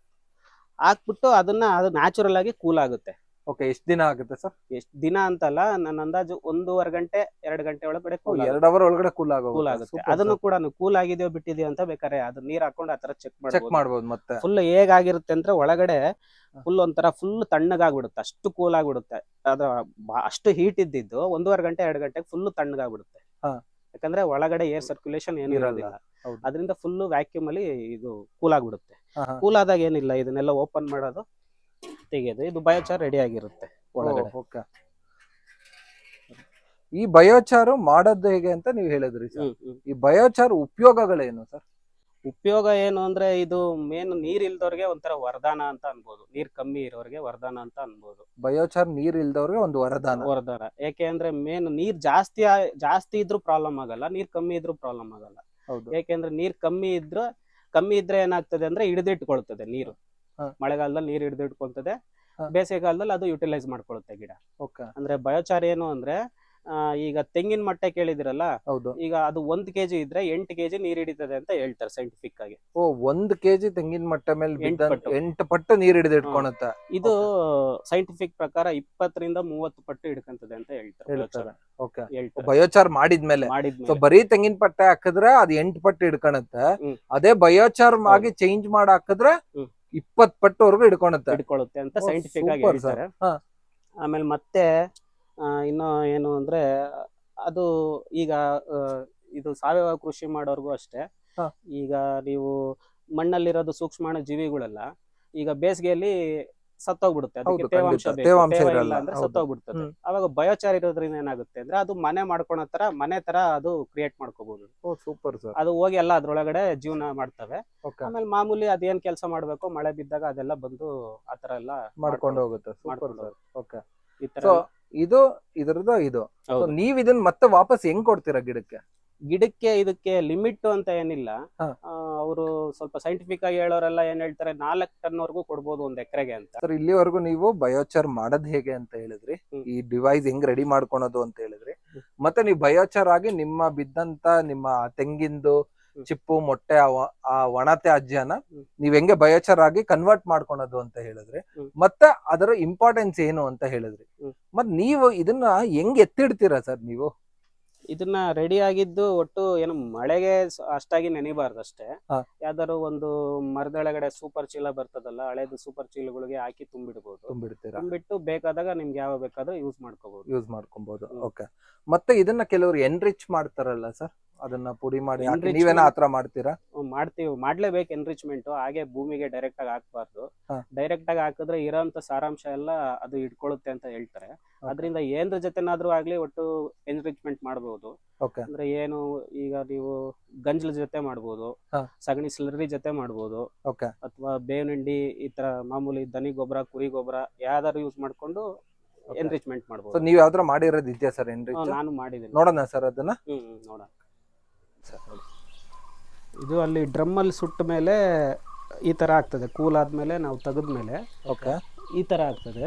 ಹಾಕ್ಬಿಟ್ಟು ಅದನ್ನ ಅದು ನ್ಯಾಚುರಲ್ ಆಗಿ ಕೂಲ್ ಆಗುತ್ತೆ. ಓಕೆ ಎಷ್ಟು ದಿನ ಆಗುತ್ತೆ ಸರ್ ಎಷ್ಟು ದಿನ ಅಂತಲ್ಲ ನನ್ನ ಅಂದಾಜು ಒಂದೂವರೆ ಗಂಟೆ ಎರಡು ಗಂಟೆ ಒಳಗಡೆ ಕೂಲ್ ಎರಡ್ ಅವರ್ ಒಳಗಡೆ ಕೂಲ್ ಕೂಲ್ ಆಗುತ್ತೆ. ಅದನ್ನು ಕೂಡ ಕೂಲ್ ಆಗಿದೆಯೋ ಬಿಟ್ಟಿದೆಯೋ ಅಂತ ಬೇಕಾರೆ ಅದು ನೀರ್ ಹಾಕೊಂಡು ಆತರ ಚೆಕ್ ಚೆಕ್ ಮಾಡ್ಬೋದು. ಮತ್ತೆ. ಫುಲ್ ಹೇಗಾಗಿರುತ್ತೆ ಅಂದ್ರೆ ಒಳಗಡೆ ಫುಲ್ ಒಂಥರ ಫುಲ್ ತಣ್ಣಗಾಗ್ಬಿಡುತ್ತೆ. ಅಷ್ಟು ಕೂಲ್ ಆಗ್ಬಿಡುತ್ತೆ. ಅದ್ರ ಅಷ್ಟು ಹೀಟ್ ಇದ್ದಿದ್ದು ಒಂದೂವರೆ ಗಂಟೆ ಎರಡು ಗಂಟೆಗೆ ಫುಲ್ ತಣ್ಣಗಾಗ್ಬಿಡುತ್ತೆ. ಯಾಕಂದ್ರೆ ಒಳಗಡೆ ಏರ್ ಸರ್ಕ್ಯುಲೇಷನ್ ಏನು ಇರೋದಿಲ್ಲ. ಅದರಿಂದ ಫುಲ್ ವ್ಯಾಕ್ಯೂಮ್ ಅಲ್ಲಿ ಇದು ಕೂಲ್ ಆಗ್ಬಿಡುತ್ತೆ. ಕೂಲ್ ಆದಾಗ ಏನಿಲ್ಲ ಇದನ್ನೆಲ್ಲ ಓಪನ್ ಮಾಡೋದು. ತೆಗೆಯೋದು ಇದು ಬಯೋಚಾರ್ ರೆಡಿ ಆಗಿರುತ್ತೆ ಒಳಗಡೆ. ಈ ಬಯೋಚಾರು ಮಾಡೋದು ಹೇಗೆ ಅಂತ ನೀವು ಹೇಳಿದ್ರಿ ಸರ್. ಈ ಬಯೋಚಾರ್ ಉಪಯೋಗಗಳೇನು ಸರ್? ಉಪಯೋಗ ಏನು ಅಂದ್ರೆ ಇದು ಮೇನ್ ನೀರ್ ಇಲ್ದವ್ರಿಗೆ ಒಂಥರ ವರದಾನ ಅಂತ ಅನ್ಬೋದು. ನೀರ್ ಕಮ್ಮಿ ಇರೋರಿಗೆ ವರದಾನ ಅಂತ ಅನ್ಬೋದು. ಬಯೋಚಾರ್ ನೀರ್ ಇಲ್ದವ್ರಿಗೆ ಒಂದು ವರದಾನ. ವರದಾನ. ಯಾಕೆ ಅಂದ್ರೆ ಮೇನ್ ನೀರ್ ಜಾಸ್ತಿ ಜಾಸ್ತಿ ಇದ್ರೂ ಪ್ರಾಬ್ಲಮ್ ಆಗಲ್ಲ ನೀರ್ ಕಮ್ಮಿ ಇದ್ರೂ ಪ್ರಾಬ್ಲಮ್ ಆಗಲ್ಲ. ಹೌದು. ಯಾಕೆಂದ್ರೆ ನೀರ್ ಕಮ್ಮಿ ಇದ್ರೆ ಕಮ್ಮಿ ಇದ್ರೆ ಏನಾಗ್ತದೆ ಅಂದ್ರೆ ಹಿಡಿದಿಟ್ಕೊಳ್ತದೆ ನೀರು. ಮಳೆಗಾಲದಲ್ಲಿ ನೀರು ಹಿಡಿದು ಇಟ್ಕೊಂತದೆ ಬೇಸಿಗೆಗಾಲದಲ್ಲಿ ಅದು ಯುಟಿಲೈಸ್ ಮಾಡ್ಕೊಳುತ್ತೆ ಗಿಡ. ಓಕೆ. ಅಂದ್ರೆ ಬಯೋಚಾರ್ ಏನು ಅಂದ್ರೆ ಆ, ಈಗ ತೆಂಗಿನ ಮಟ್ಟೆ ಕೇಳಿದಿರಲ್ಲ ಹೌದು. ಈಗ ಅದು ಒಂದ್ ಕೆಜಿ ಇದ್ರೆ ಎಂಟು ಕೆಜಿ ನೀರ್ ಹಿಡಿತದೆ ಅಂತ ಹೇಳ್ತಾರೆ ಸೈಂಟಿಫಿಕ್ ಆಗಿ. ಓ ಒಂದ್ ಕೆಜಿ ತೆಂಗಿನ ಮಟ್ಟ ಮೇಲೆ ಎಂಟ್ ಬಿದ್ದ ಪಟ್ಟು. ಎಂಟು ಪಟ್ಟು ನೀರ್ ಹಿಡಿದು ಇಟ್ಕೊಳತ್ತ ಇದು ಸೈಂಟಿಫಿಕ್ ಪ್ರಕಾರ ಇಪ್ಪತ್ತರಿಂದ ಮೂವತ್ತು ಪಟ್ಟು ಹಿಡ್ಕಂತದೆ ಅಂತ ಹೇಳ್ತಾರೆ ಹೇಳ್ತಾರೆ. ಓಕೆ. ಹೇಳ್ತಾರೆ. ಬಯೋಚಾರ್ ಮಾಡಿದ್ಮೇಲೆ. ಸೊ ಮಾಡಿದ್ಮೇಲೆ ಬರೀ ತೆಂಗಿನ ಪಟ್ಟೆ ಹಾಕಿದ್ರೆ ಅದ್ ಎಂಟು ಪಟ್ಟು ಹಿಡ್ಕೊಳತ್ತೆ ಹ್ಮ್. ಅದೇ ಬಯೋಚಾರ್ ಆಗಿ ಚೇಂಜ್ ಮಾಡಿ ಹಾಕಿದ್ರೆ ಹ್ಮ್. ಇಪ್ಪತ್ ಪಟ್ಟವರೆಗೂ ಹಿಡ್ಕೊಳತ್ತೆ ಹಿಡ್ಕೊಳ್ಳುತ್ತೆ ಅಂತ ಸೈಂಟಿಫಿಕ್ ಆಗಿ. ಹೇಳ್ತಾರೆ ಹಾ. ಆಮೇಲೆ ಮತ್ತೆ ಆ, ಇನ್ನು ಏನು ಅಂದ್ರೆ ಅದು ಈಗ ಆ, ಇದು ಸಾವಯವ ಕೃಷಿ ಮಾಡೋರ್ಗು ಅಷ್ಟೇ ಹಾ. ಈಗ ನೀವು ಮಣ್ಣಲ್ಲಿರೋದು ಸೂಕ್ಷ್ಮಾಣು ಜೀವಿಗಳೆಲ್ಲ ಈಗ ಬೇಸಿಗೆಯಲ್ಲಿ ಸತ್ತೋಗ್ಬಿಡುತ್ತೆ. ಅದಕ್ಕೆ ಹೌದು, ತೇವಾಂಶ ಖಂಡಿತ. ಬೇಕು. ತೇವಾಂಶ ತೇವ ಇರಲ್ಲ. ಅಂದ್ರೆ ಹೌದು. ಸತ್ತೋಗ್ಬಿಡ್ತದೆ ಹ್ಮ್. ಅವಾಗ ಬಯೋಚಾರ್ ಇರೋದ್ರಿಂದ ಏನಾಗುತ್ತೆ ಅಂದ್ರೆ ಅದು ಮನೆ ಮಾಡ್ಕೊಳೋ ತರ ಮನೆ ತರ ಅದು ಕ್ರಿಯೇಟ್ ಮಾಡ್ಕೋಬಹುದು ಓ ಸೂಪರ್ ಸರ್ ಅದು ಹೋಗಿ ಎಲ್ಲ ಅದ್ರೊಳಗಡೆ ಜೀವನ ಮಾಡ್ತವೆ. ಓಕೆ ಆಮೇಲೆ ಮಾಮೂಲಿ ಅದೇನ್ ಕೆಲಸ ಮಾಡ್ಬೇಕು ಮಳೆ ಬಿದ್ದಾಗ ಅದೆಲ್ಲ ಬಂದು ಆತರ ಎಲ್ಲ ಮಾಡ್ಕೊಂಡು ಹೋಗುತ್ತೆ. ಸೂಪರ್ ಮಾಡ್ಕೊಂಡು ಸರ್ ಓಕೆ ಈ ತರ ಸೊ ಇದು ಇದ್ರದ್ದು ಇದು. So, ಹೌದು. ನೀವ್ ಇದನ್ನ ಮತ್ತೆ ವಾಪಸ್ ಹೆಂಗ್ ಕೊಡ್ತೀರಾ ಗಿಡಕ್ಕೆ? ಗಿಡಕ್ಕೆ ಇದಕ್ಕೆ ಲಿಮಿಟ್ ಅಂತ ಏನಿಲ್ಲ. ಅವರು ಸ್ವಲ್ಪ ಸೈಂಟಿಫಿಕ್ ಆಗಿ ಹೇಳೋರೆಲ್ಲ ಏನ್ ಹೇಳ್ತಾರೆ ನಾಲ್ಕು ಟನ್ ವರ್ಗೂ ಕೊಡ್ಬೋದು ಒಂದ್ ಎಕರೆಗೆ ಅಂತ. ಸರ್ ಇಲ್ಲಿವರೆಗೂ ನೀವು ಬಯೋಚಾರ್ ಮಾಡೋದ್ ಹೇಗೆ ಅಂತ ಹೇಳಿದ್ರಿ? ಈ ಡಿವೈಸ್ ಹೆಂಗ್ ರೆಡಿ ಮಾಡ್ಕೊಳೋದು ಅಂತ ಹೇಳಿದ್ರಿ. ಮತ್ತೆ ನೀವು ಬಯೋಚಾರ್ ಆಗಿ ನಿಮ್ಮ ಬಿದ್ದಂತ ನಿಮ್ಮ ತೆಂಗಿಂದು ಚಿಪ್ಪು ಮೊಟ್ಟೆ ಆ ಒಣ ತ್ಯಾಜ್ಯನ ನೀವ್ ಹೆಂಗೆ ಬಯೋಚಾರ್ ಆಗಿ ಕನ್ವರ್ಟ್ ಮಾಡ್ಕೊಳೋದು ಅಂತ ಹೇಳಿದ್ರಿ. ಮತ್ತೆ ಅದರ ಇಂಪಾರ್ಟೆನ್ಸ್ ಏನು ಅಂತ ಹೇಳಿದ್ರಿ. ಮತ್ ನೀವು ಇದನ್ನ ಹೆಂಗ್ ಎತ್ತಿಡ್ತೀರಾ ಸರ್ ನೀವು? ಇದನ್ನ ರೆಡಿ ಆಗಿದ್ದು ಒಟ್ಟು ಏನು ಮಳೆಗೆ ಸ- ಅಷ್ಟಾಗಿ ನೆನಿಬಾರ್ದು ಅಷ್ಟೇ. ಹಾ. ಯಾವ್ದಾದ್ರು ಒಂದು ಮರದೊಳಗಡೆ ಸೂಪರ್ ಚೀಲ ಬರ್ತದಲ್ಲ ಹಳೇದು ಸೂಪರ್ ಚೀಲಗಳಿಗೆ ಹಾಕಿ ತುಂಬಿಡ್ಬೋದು. ತುಂಬಿಡ್ತೀರಾ? ತುಂಬಿಟ್ಟು ಬೇಕಾದಾಗ ನಿಮ್ಗೆ ಯಾವ ಬೇಕಾದ್ರೂ ಯೂಸ್ ಮಾಡ್ಕೋಬಹುದು ಯೂಸ್ ಮಾಡ್ಕೊಬಹುದು ಹ್ಮ್. ಓಕೆ ಮತ್ತೆ ಇದನ್ನ ಕೆಲವರು ಎನ್ರಿಚ್ ಮಾಡ್ತಾರಲ್ಲ ಸರ್ ಅದನ್ನ ಪುಡಿ ಮಾಡಿ ಹಾಕಿ. Enrichment- ನೀವೇನ ಆತರ ಮಾಡ್ತೀರಾ? ಮಾಡ್ತೀವಿ. ಮಾಡ್ಲೇಬೇಕು ಎನ್ರಿಚ್ಮೆಂಟ್ ಹಾಗೆ ಭೂಮಿಗೆ ಡೈರೆಕ್ಟ್ ಆಗಿ ಹಾಕ್ಬಾರ್ದು. ಹಾ. ಡೈರೆಕ್ಟ್ ಆಗಿ ಹಾಕಿದ್ರೆ ಇರೋಂತ ಸಾರಾಂಶ ಎಲ್ಲ ಅದು ಇಟ್ಕೊಳ್ಳುತ್ತೆ ಅಂತ ಹೇಳ್ತಾರೆ. ಅದರಿಂದ ಏನ್ರ ಜೊತೆನಾದ್ರೂ ಆಗ್ಲಿ ಒಟ್ಟು ಎನ್ರಿಚ್ಮೆಂಟ್ ಮಾಡಬಹುದು ಓಕೆ. ಅಂದ್ರೆ ಏನು ಈಗ ನೀವು ಗಂಜಲ ಜೊತೆ ಮಾಡ್ಬೋದು. ಹಾ. ಸಗಣಿ ಸ್ಲರಿ ಜೊತೆ ಮಾಡ್ಬೋದು. ಓಕೆ. ಅಥವಾ ಬೇವಿನ ಹಿಂಡಿ ಈ ತರ ಮಾಮೂಲಿ ದನಿ ಗೊಬ್ಬರ ಕುರಿ ಗೊಬ್ಬರ ಯಾವ್ದಾದ್ರು ಯೂಸ್ ಮಾಡ್ಕೊಂಡು ಎನ್ರಿಚ್ಮೆಂಟ್ ಸೊ ಮಾಡ್ಬೋದು. ನೀವ್ ಯಾವ್ದಾರ ಮಾಡಿರೋದು ಇದೆಯಾ ಸರ್ ಹ್ಮ್, ಎನ್ರಿಚ್ ನಾನು ಮಾಡಿದ್ದೀನಿ. ನೋಡೋಣ ಸರ್ ಅದನ್ನ. ಹ್ಮ್ ಹ್ಮ್, ನೋಡೋಣ. ಇದು ಅಲ್ಲಿ ಡ್ರಮ್ಮಲ್ಲಿ ಸುಟ್ಟ ಮೇಲೆ ಈ ಥರ ಆಗ್ತದೆ. ಕೂಲ್ ಆದಮೇಲೆ ನಾವು ತೆಗೆದ ಮೇಲೆ ಓಕೆ. ಈ ಥರ ಆಗ್ತದೆ.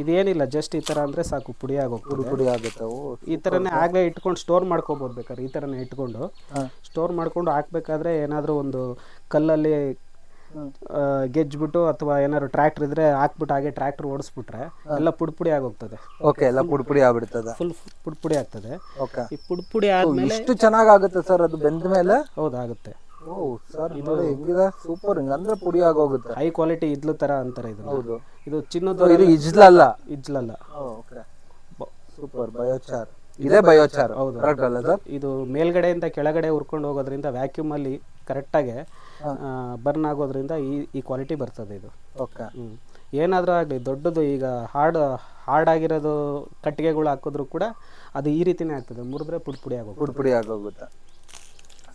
ಇದೇನಿಲ್ಲ ಜಸ್ಟ್ ಈ ಥರ ಅಂದರೆ ಸಾಕು ಪುಡಿ ಪುಡಿ ಆಗೋಗ್ತದೆ ಪುಡಿ ಆಗುತ್ತೆ. ಈ ಥರನೇ ಆಗಲೇ ಇಟ್ಕೊಂಡು ಸ್ಟೋರ್ ಮಾಡ್ಕೋಬೋದು ಬೇಕಾದ್ರೆ ಈ ಥರನೇ ಇಟ್ಕೊಂಡು. ಸ್ಟೋರ್ ಮಾಡ್ಕೊಂಡು ಹಾಕ್ಬೇಕಾದ್ರೆ ಏನಾದರೂ ಒಂದು ಕಲ್ಲಲ್ಲಿ ಗೆಜ್ಬಿಟ್ಟು ಅಥವಾ ಏನಾದ್ರು ಟ್ರ್ಯಾಕ್ಟರ್ ಇದ್ರೆ ಹಾಕ್ಬಿಟ್ಟು ಹಾಗೆ ಟ್ರ್ಯಾಕ್ಟರ್ ಓಡಿಸ್ಬಿಟ್ರೆ ಎಲ್ಲ ಪುಡ್ಪುಡಿ ಪುಡಿ ಆಗೋಗ್ತದೆ. ಓಕೆ ಎಲ್ಲ ಪುಡಿಪುಡಿ ಪುಡಿ ಆಗ್ಬಿಡ್ತದ. ಫುಲ್ ಪುಡಿಪುಡಿ ಪುಡಿ ಆಗ್ತದೆ. ಓಕೆ ಈ ಪುಡಿ ಪುಡಿ ಆದ್ಮೇಲೆ ಇಷ್ಟು ಚೆನ್ನಾಗಿ ಆಗುತ್ತೆ ಸರ್ ಅದು ಬೆಂದ ಮೇಲೆ? ಹೌದಾಗುತ್ತೆ ಓ ಸರ್ ಇದು ಹೆಂಗಿದೆ? ಸೂಪರ್ ಅಂದ್ರೆ ಪುಡಿ ಆಗೋಗುತ್ತೆ. ಹೈ ಕ್ವಾಲಿಟಿ ಇದ್ಲು ತರ ಅಂತಾರೆ ಇದು ಹೌದು. ಇದು ಚಿನ್ನದ ಇದು ಇಜ್ಲಲ್ಲ? ಇಜ್ಲಲ್ಲ. ಓಕೆ ಸೂಪರ್ ಬಯೋಚಾರ್ ಇದೇ ಬಯೋಚಾರ್ ಹೌದು. ಕರೆಕ್ಟ್ ಅಲ್ಲ ಸರ್ ಇದು ಮೇಲ್ಗಡೆಯಿಂದ ಕೆಳಗಡೆ ಉರ್ಕೊಂಡು ಹೋಗೋದ್ರಿಂದ ವ್ಯಾಕ್ಯೂಮ್ ಅಲ್ಲಿ ಕರೆಕ್ಟಾಗಿ. ಬರ್ನ್ ಆಗೋದ್ರಿಂದ ಈ ಈ ಕ್ವಾಲಿಟಿ ಬರ್ತದೆ ಇದು. ಓಕೆ. ಹ್ಮ್. ಏನಾದ್ರೂ ಆಗಲಿ ದೊಡ್ಡದು ಈಗ ಹಾರ್ಡ್ ಹಾರ್ಡ್ ಆಗಿರೋದು ಕಟ್ಟಿಗೆಗಳು ಹಾಕಿದ್ರು ಕೂಡ ಅದು ಈ ರೀತಿನೇ ಆಗ್ತದೆ. ಮುರಿದ್ರೆ ಪುಡಿ ಪುಡಿ ಆಗೋದು ಪುಡಿ ಪುಡಿ ಆಗೋಗುತ್ತೆ.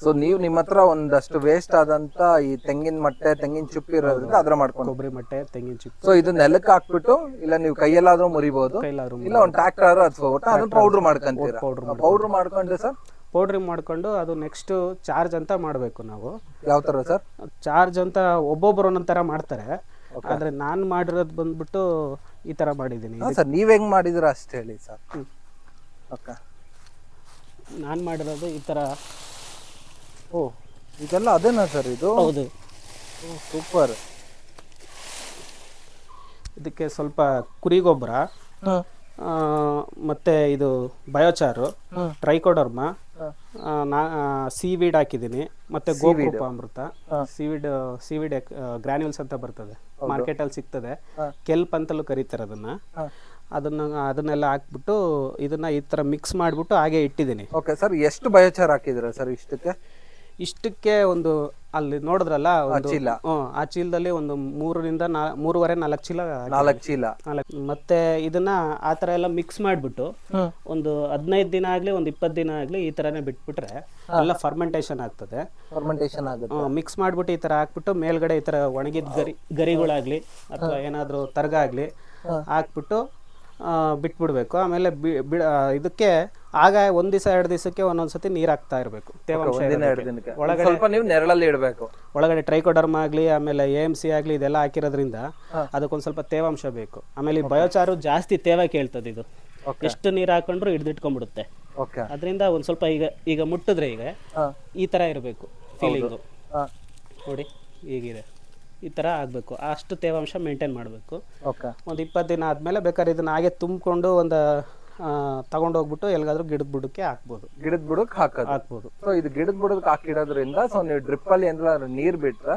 ಸೊ ನೀವು ನಿಮ್ಮ ಹತ್ರ ಒಂದಷ್ಟು ವೇಸ್ಟ್ ಆದಂತ ಈ ತೆಂಗಿನ ಮಟ್ಟೆ ತೆಂಗಿನ ಚುಪ್ಪಿ ಇರೋದ್ರಿಂದ ಅದ್ರ ಮಾಡ್ಕೊಂಡು. ಕೊಬ್ಬರಿ ಮಟ್ಟೆ ತೆಂಗಿನ ಚಿಪ್ಪು. ಸೊ ಇದು ನೆಲಕ್ಕೆ ಹಾಕ್ಬಿಟ್ಟು ಇಲ್ಲ ನೀವು ಕೈಯಲ್ಲಾದ್ರೂ ಮುರಿಬಹುದು ಕೈಲಾದ್ರು ಇಲ್ಲ ಒಂದು ಟ್ರಾಕ್ಟರ್ ಅಥವಾ ಒಟ್ಟು ಅದನ್ನ ಪೌಡರ್ ಮಾಡ್ಕೊಂತೀರಾ? ಪೌಡರ್ ಮಾಡ್ಕೊಂಡ್ರೆ ಸರ್? ಪೌಡ್ರಿಂಗ್ ಮಾಡ್ಕೊಂಡು ಅದು ನೆಕ್ಸ್ಟ್ ಚಾರ್ಜ್ ಅಂತ ಮಾಡಬೇಕು ನಾವು. ಯಾವ ತರ ಸರ್? ಚಾರ್ಜ್ ಅಂತ ಒಬ್ಬೊಬ್ಬರು ಒಂದೊಂದ್ ಥರ ಮಾಡ್ತಾರೆ. ಆದ್ರೆ ನಾನು ಮಾಡಿರೋದು ಬಂದ್ಬಿಟ್ಟು ಈ ತರ ಮಾಡಿದ್ದೀನಿ. ಸರ್ ನೀವ್ ಹೆಂಗ್ ಮಾಡಿದ್ರ ಅಷ್ಟೇ ಹೇಳಿ ಸರ್. ಓಕೆ ನಾನು ಮಾಡಿರೋದು ಈ ತರ ಓ ಇದೆಲ್ಲ ಅದೇನಾ ಸರ್ ಇದು? ಹೌದು. ಸೂಪರ್ ಇದಕ್ಕೆ ಸ್ವಲ್ಪ ಕುರಿ ಗೊಬ್ಬರ ಆ, ಮತ್ತೆ ಇದು ಬಯೋಚಾರು ಹ್ಮ್. ಟ್ರೈಕೋಡರ್ಮ ಹ್ಮ್. ಸೀವೀಡ್ ಹಾಕಿದ್ದೀನಿ. ಮತ್ತೆ Gokrupa Amrutha seaweed seaweed granules ಅಂತ ಬರ್ತದೆ. ಮಾರ್ಕೆಟಲ್ಲಿ ಸಿಗ್ತದೆ. ಕೆಲ್ಪ್ ಅಂತಲೂ ಕರೀತಾರೆ ಅದನ್ನ. ಅದನ್ನ ಅದನ್ನೆಲ್ಲ ಹಾಕ್ಬಿಟ್ಟು ಇದನ್ನ ಈ ತರ ಮಿಕ್ಸ್ ಮಾಡಿಬಿಟ್ಟು ಹಾಗೆ ಇಟ್ಟಿದ್ದೀನಿ. ಓಕೆ ಸರ್ ಎಷ್ಟು ಬಯೋಚಾರ್ ಹಾಕಿದ್ರ ಸರ್ ಇಷ್ಟಕ್ಕೆ? ಇಷ್ಟಕ್ಕೆ ಒಂದು ಅಲ್ಲಿ ನೋಡಿದ್ರಲ್ಲ ಒಂದು ಚೀಲ. ಹ್ಮ್, ಆ ಚೀಲದಲ್ಲಿ ಒಂದು ಮೂರರಿಂದ ನಾ ಮೂರುವರೆ ನಾಲ್ಕು ಚೀಲ. ನಾಲ್ಕು ಚೀಲ ನಾಲ್ಕು ಮತ್ತೆ ಇದನ್ನ ಆ ತರ ಎಲ್ಲ ಮಿಕ್ಸ್ ಮಾಡಿಬಿಟ್ಟು ಹ್ಮ್. ಒಂದು ಹದಿನೈದು ದಿನ ಆಗಲಿ ಒಂದು ಇಪ್ಪತ್ತು ದಿನ ಆಗಲಿ ಈ ತರನೇ ಬಿಟ್ಬಿಟ್ರೆ ಎಲ್ಲ ಫರ್ಮೆಂಟೇಷನ್ ಆಗ್ತದೆ ಫರ್ಮೆಂಟೇಷನ್ ಆಗುತ್ತೆ ಮಿಕ್ಸ್ ಮಾಡಿಬಿಟ್ಟು ಈ ತರ ಹಾಕ್ಬಿಟ್ಟು ಮೇಲ್ಗಡೆ ಈ ತರ ಒಣಗಿದ ಗರಿ ಗರಿಗಳಾಗ್ಲಿ ಅಥವಾ ಏನಾದರೂ ತರ್ಗ ಆಗಲಿ ಹಾಕ್ಬಿಟ್ಟು ಬಿಟ್ಬಿಡ್ಬೇಕು. ಆಮೇಲೆ ಬಿ- ಬಿಡ ಇದಕ್ಕೆ ಆಗ ಒಂದ್ ದಿವಸ ಎರಡು ದಿವಸಕ್ಕೆ ಒಂದೊಂದ್ ಸತಿ ನೀರ್ ಹಾಕ್ತಾ ಇರಬೇಕು. ತೇವಾಂಶ ಒಂದಿನ ಎರಡು ಇರೋದಕ್ಕೆ. ದಿನಕ್ಕೆ. ಒಳಗಡೆ ಸ್ವಲ್ಪ ನೀವು ನೆರಳಲ್ಲಿ ಇಡಬೇಕು. ಒಳಗಡೆ ಟ್ರೈಕೋಡರ್ಮ್ ಆಗಲಿ ಆಮೇಲೆ ಎ ಎಂ ಸಿ ಆಗಲಿ ಇದೆಲ್ಲ ಹಾಕಿರೋದ್ರಿಂದ ಅದಕ್ಕೊಂದ್ ಸ್ವಲ್ಪ ತೇವಾಂಶ ಬೇಕು. ಆಮೇಲೆ ಈ ಬಯೋಚಾರು ಜಾಸ್ತಿ ತೇವ ಕೇಳ್ತದೆ ಇದು. Okay. ಎಷ್ಟು ನೀರ್ ಹಾಕೊಂಡ್ರು ಹಿಡ್ದಿಟ್ಕೊಂಡ್ಬಿಡುತ್ತೆ. ಓಕೆ. ಅದರಿಂದ ಒಂದು ಸ್ವಲ್ಪ ಈಗ ಈಗ ಮುಟ್ಟಿದ್ರೆ ಈಗ ಈ ಥರ ಇರಬೇಕು ಫೀಲಿಂಗು ನೋಡಿ ಹೀಗಿದೆ. ಈ ಥರ ಆಗಬೇಕು. ಅಷ್ಟು ತೇವಾಂಶ ಮೇಂಟೈನ್ ಮಾಡಬೇಕು. ಓಕೆ ಒಂದು ಇಪ್ಪತ್ತು ದಿನ ಆದಮೇಲೆ ಬೇಕಾದ್ರೆ ಇದನ್ನ ಹಾಗೆ ತುಂಬಿಕೊಂಡು ಒಂದು ತಗೊಂಡೋಗ್ಬಿಟ್ಟು ಎಲ್ಲಿಗಾದ್ರೂ ಗಿಡದ ಬುಡಕ್ಕೆ ಹಾಕ್ಬೋದು. ಗಿಡದ ಬುಡಕ್ಕೆ ಹಾಕೋದು. ಹಾಕ್ಬೋದು. ಸೊ ಇದು ಗಿಡದ ಬುಡಕ್ಕೆ ಹಾಕಿಡೋದ್ರಿಂದ ಸೊ ನೀವು ಡ್ರಿಪ್ ಅಲ್ಲಿ ಏನಾದ್ರು ನೀರ್ ಬಿಟ್ರೆ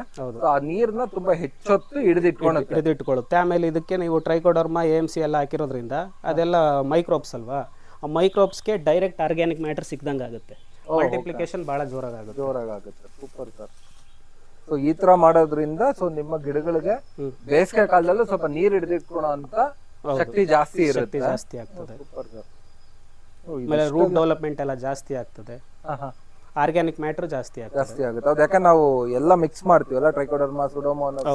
ಆ ನೀರ್ನ ತುಂಬಾ ಹೆಚ್ಚೊತ್ತು ಹಿಡಿದಿಟ್ಕೊಳುತ್ತೆ. ಹಿಡಿದಿಟ್ಕೊಳ್ಳುತ್ತೆ. ಆಮೇಲೆ ಇದಕ್ಕೆ ನೀವು ಟ್ರೈಕೋಡರ್ಮ ಎ ಎಂ ಸಿ ಎಲ್ಲ ಹಾಕಿರೋದ್ರಿಂದ ಅದೆಲ್ಲ ಮೈಕ್ರೋಬ್ಸ್ ಅಲ್ವಾ? ಆ ಮೈಕ್ರೋಬ್ಸ್ಗೆ ಡೈರೆಕ್ಟ್ ಆರ್ಗ್ಯಾನಿಕ್ ಮ್ಯಾಟರ್ ಸಿಕ್ದಂಗೆ ಆಗುತ್ತೆ ಮಲ್ಟಿಪ್ಲಿಕೇಶನ್ ಭಾಳ ಜೋರಾಗುತ್ತೆ ಜೋರಾಗುತ್ತೆ ಸೂಪರ್ ಸರ್ ಸೊ ಈ ತರ ಮಾಡೋದ್ರಿಂದ ಸೊ ನಿಮ್ಮ ಗಿಡಗಳಿಗೆ. ಬೇಸಿಗೆ ಕಾಲದಲ್ಲೂ ಸ್ವಲ್ಪ ನೀರ್ ಹಿಡಿದಿಟ್ಕೊಳೋ ಅಂತ ಶಕ್ತಿ ಜಾಸ್ತಿ ಇರುತ್ತೆ. ಜಾಸ್ತಿ ಆಗ್ತದೆ. ಆಮೇಲೆ ರೂಟ್ ಡೆವಲಪ್ಮೆಂಟ್ ಎಲ್ಲ ಜಾಸ್ತಿ ಆಗ್ತದೆ. ಆರ್ಗ್ಯಾನಿಕ್ ಮ್ಯಾಟರ್ ಜಾಸ್ತಿ ಆಗ್ತದೆ. ಜಾಸ್ತಿ ಆಗುತ್ತೆ. ಅದು ಯಾಕಂದ್ರೆ ನಾವು ಎಲ್ಲ ಮಿಕ್ಸ್ ಮಾಡ್ತೀವಲ್ಲ trichoderma pseudomonas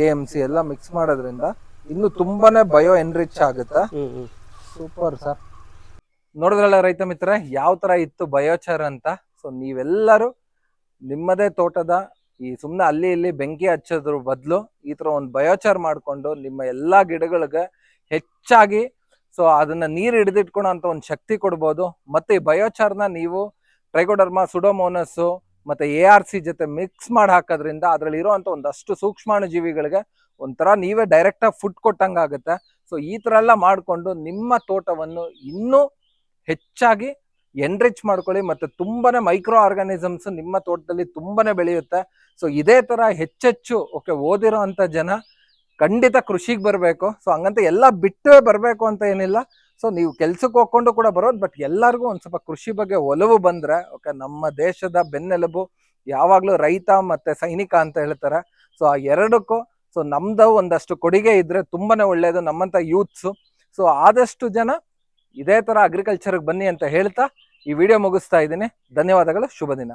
A M C ಎಲ್ಲ ಮಿಕ್ಸ್ ಮಾಡೋದ್ರಿಂದ ಇನ್ನು ತುಂಬಾನೇ ಬಯೋ ಎನ್ರಿಚ್ ಆಗುತ್ತೆ. ಸೂಪರ್ ಸರ್ ನೋಡಿದ್ರಲ್ಲ ರೈತ ಮಿತ್ರ ಯಾವ ತರ ಇತ್ತು ಬಯೋಚರ್ ಅಂತ? ಸೊ ನೀವೆಲ್ಲರೂ ನಿಮ್ಮದೇ ತೋಟದ ಈ ಸುಮ್ಮನೆ ಅಲ್ಲಿ ಇಲ್ಲಿ ಬೆಂಕಿ ಹಚ್ಚೋದ್ರ ಬದಲು ಈ ತರ ಒಂದು ಬಯೋಚಾರ್ ಮಾಡ್ಕೊಂಡು ನಿಮ್ಮ ಎಲ್ಲಾ ಗಿಡಗಳಿಗೆ ಹೆಚ್ಚಾಗಿ ಸೊ ಅದನ್ನ ನೀರು ಹಿಡಿದಿಟ್ಕೊಳೋ ಅಂತ ಒಂದು ಶಕ್ತಿ ಕೊಡ್ಬೋದು. ಮತ್ತೆ ಈ ಬಯೋಚಾರ್ನ ನೀವು ಟ್ರೈಕೋಡರ್ಮಾ ಸುಡೋಮೋನಸ್ ಮತ್ತೆ ಎ ಆರ್ ಸಿ ಜೊತೆ ಮಿಕ್ಸ್ ಮಾಡಿ ಹಾಕೋದ್ರಿಂದ ಅದರಲ್ಲಿ ಇರುವಂತ ಒಂದಷ್ಟು ಸೂಕ್ಷ್ಮಾಣು ಜೀವಿಗಳಿಗೆ ಒಂಥರ ನೀವೇ ಡೈರೆಕ್ಟಾಗಿ ಫುಡ್ ಕೊಟ್ಟಂಗಾಗುತ್ತೆ. ಸೊ ಈ ಥರ ಎಲ್ಲ ಮಾಡಿಕೊಂಡು ನಿಮ್ಮ ತೋಟವನ್ನು ಇನ್ನೂ ಹೆಚ್ಚಾಗಿ ಎನ್ರಿಚ್ ಮಾಡ್ಕೊಳ್ಳಿ ಮತ್ತೆ ತುಂಬಾನೇ ಮೈಕ್ರೋ ಆರ್ಗಾನಿಸಮ್ಸ್ ನಿಮ್ಮ ತೋಟದಲ್ಲಿ ತುಂಬಾನೇ ಬೆಳೆಯುತ್ತೆ. ಸೊ ಇದೇ ತರ ಹೆಚ್ಚೆಚ್ಚು ಓಕೆ ಓದಿರೋ ಅಂಥ ಜನ ಖಂಡಿತ ಕೃಷಿಗೆ ಬರಬೇಕು. ಸೊ ಹಂಗಂತ ಎಲ್ಲ ಬಿಟ್ಟೇ ಬರಬೇಕು ಅಂತ ಏನಿಲ್ಲ. ಸೊ ನೀವು ಕೆಲಸಕ್ಕೆ ಹೋಗ್ಕೊಂಡು ಕೂಡ ಬರೋದು ಬಟ್ ಎಲ್ಲರಿಗೂ ಒಂದು ಸ್ವಲ್ಪ ಕೃಷಿ ಬಗ್ಗೆ ಒಲವು ಬಂದ್ರೆ ಓಕೆ ನಮ್ಮ ದೇಶದ ಬೆನ್ನೆಲುಬು ಯಾವಾಗಲೂ ರೈತ ಮತ್ತೆ ಸೈನಿಕ ಅಂತ ಹೇಳ್ತಾರೆ. ಸೊ ಆ ಎರಡಕ್ಕೂ ಸೊ ನಮ್ದು ಒಂದಷ್ಟು ಕೊಡುಗೆ ಇದ್ದರೆ ತುಂಬಾನೇ ಒಳ್ಳೆಯದು ನಮ್ಮಂತ ಯೂತ್ಸು ಸೊ ಆದಷ್ಟು ಜನ ಇದೇ ತರ ಅಗ್ರಿಕಲ್ಚರ್ಗೆ ಬನ್ನಿ ಅಂತ ಹೇಳ್ತಾ ಈ ವಿಡಿಯೋ ಮುಗಿಸ್ತಾ ಇದ್ದೀನಿ. ಧನ್ಯವಾದಗಳು. ಶುಭ ದಿನ.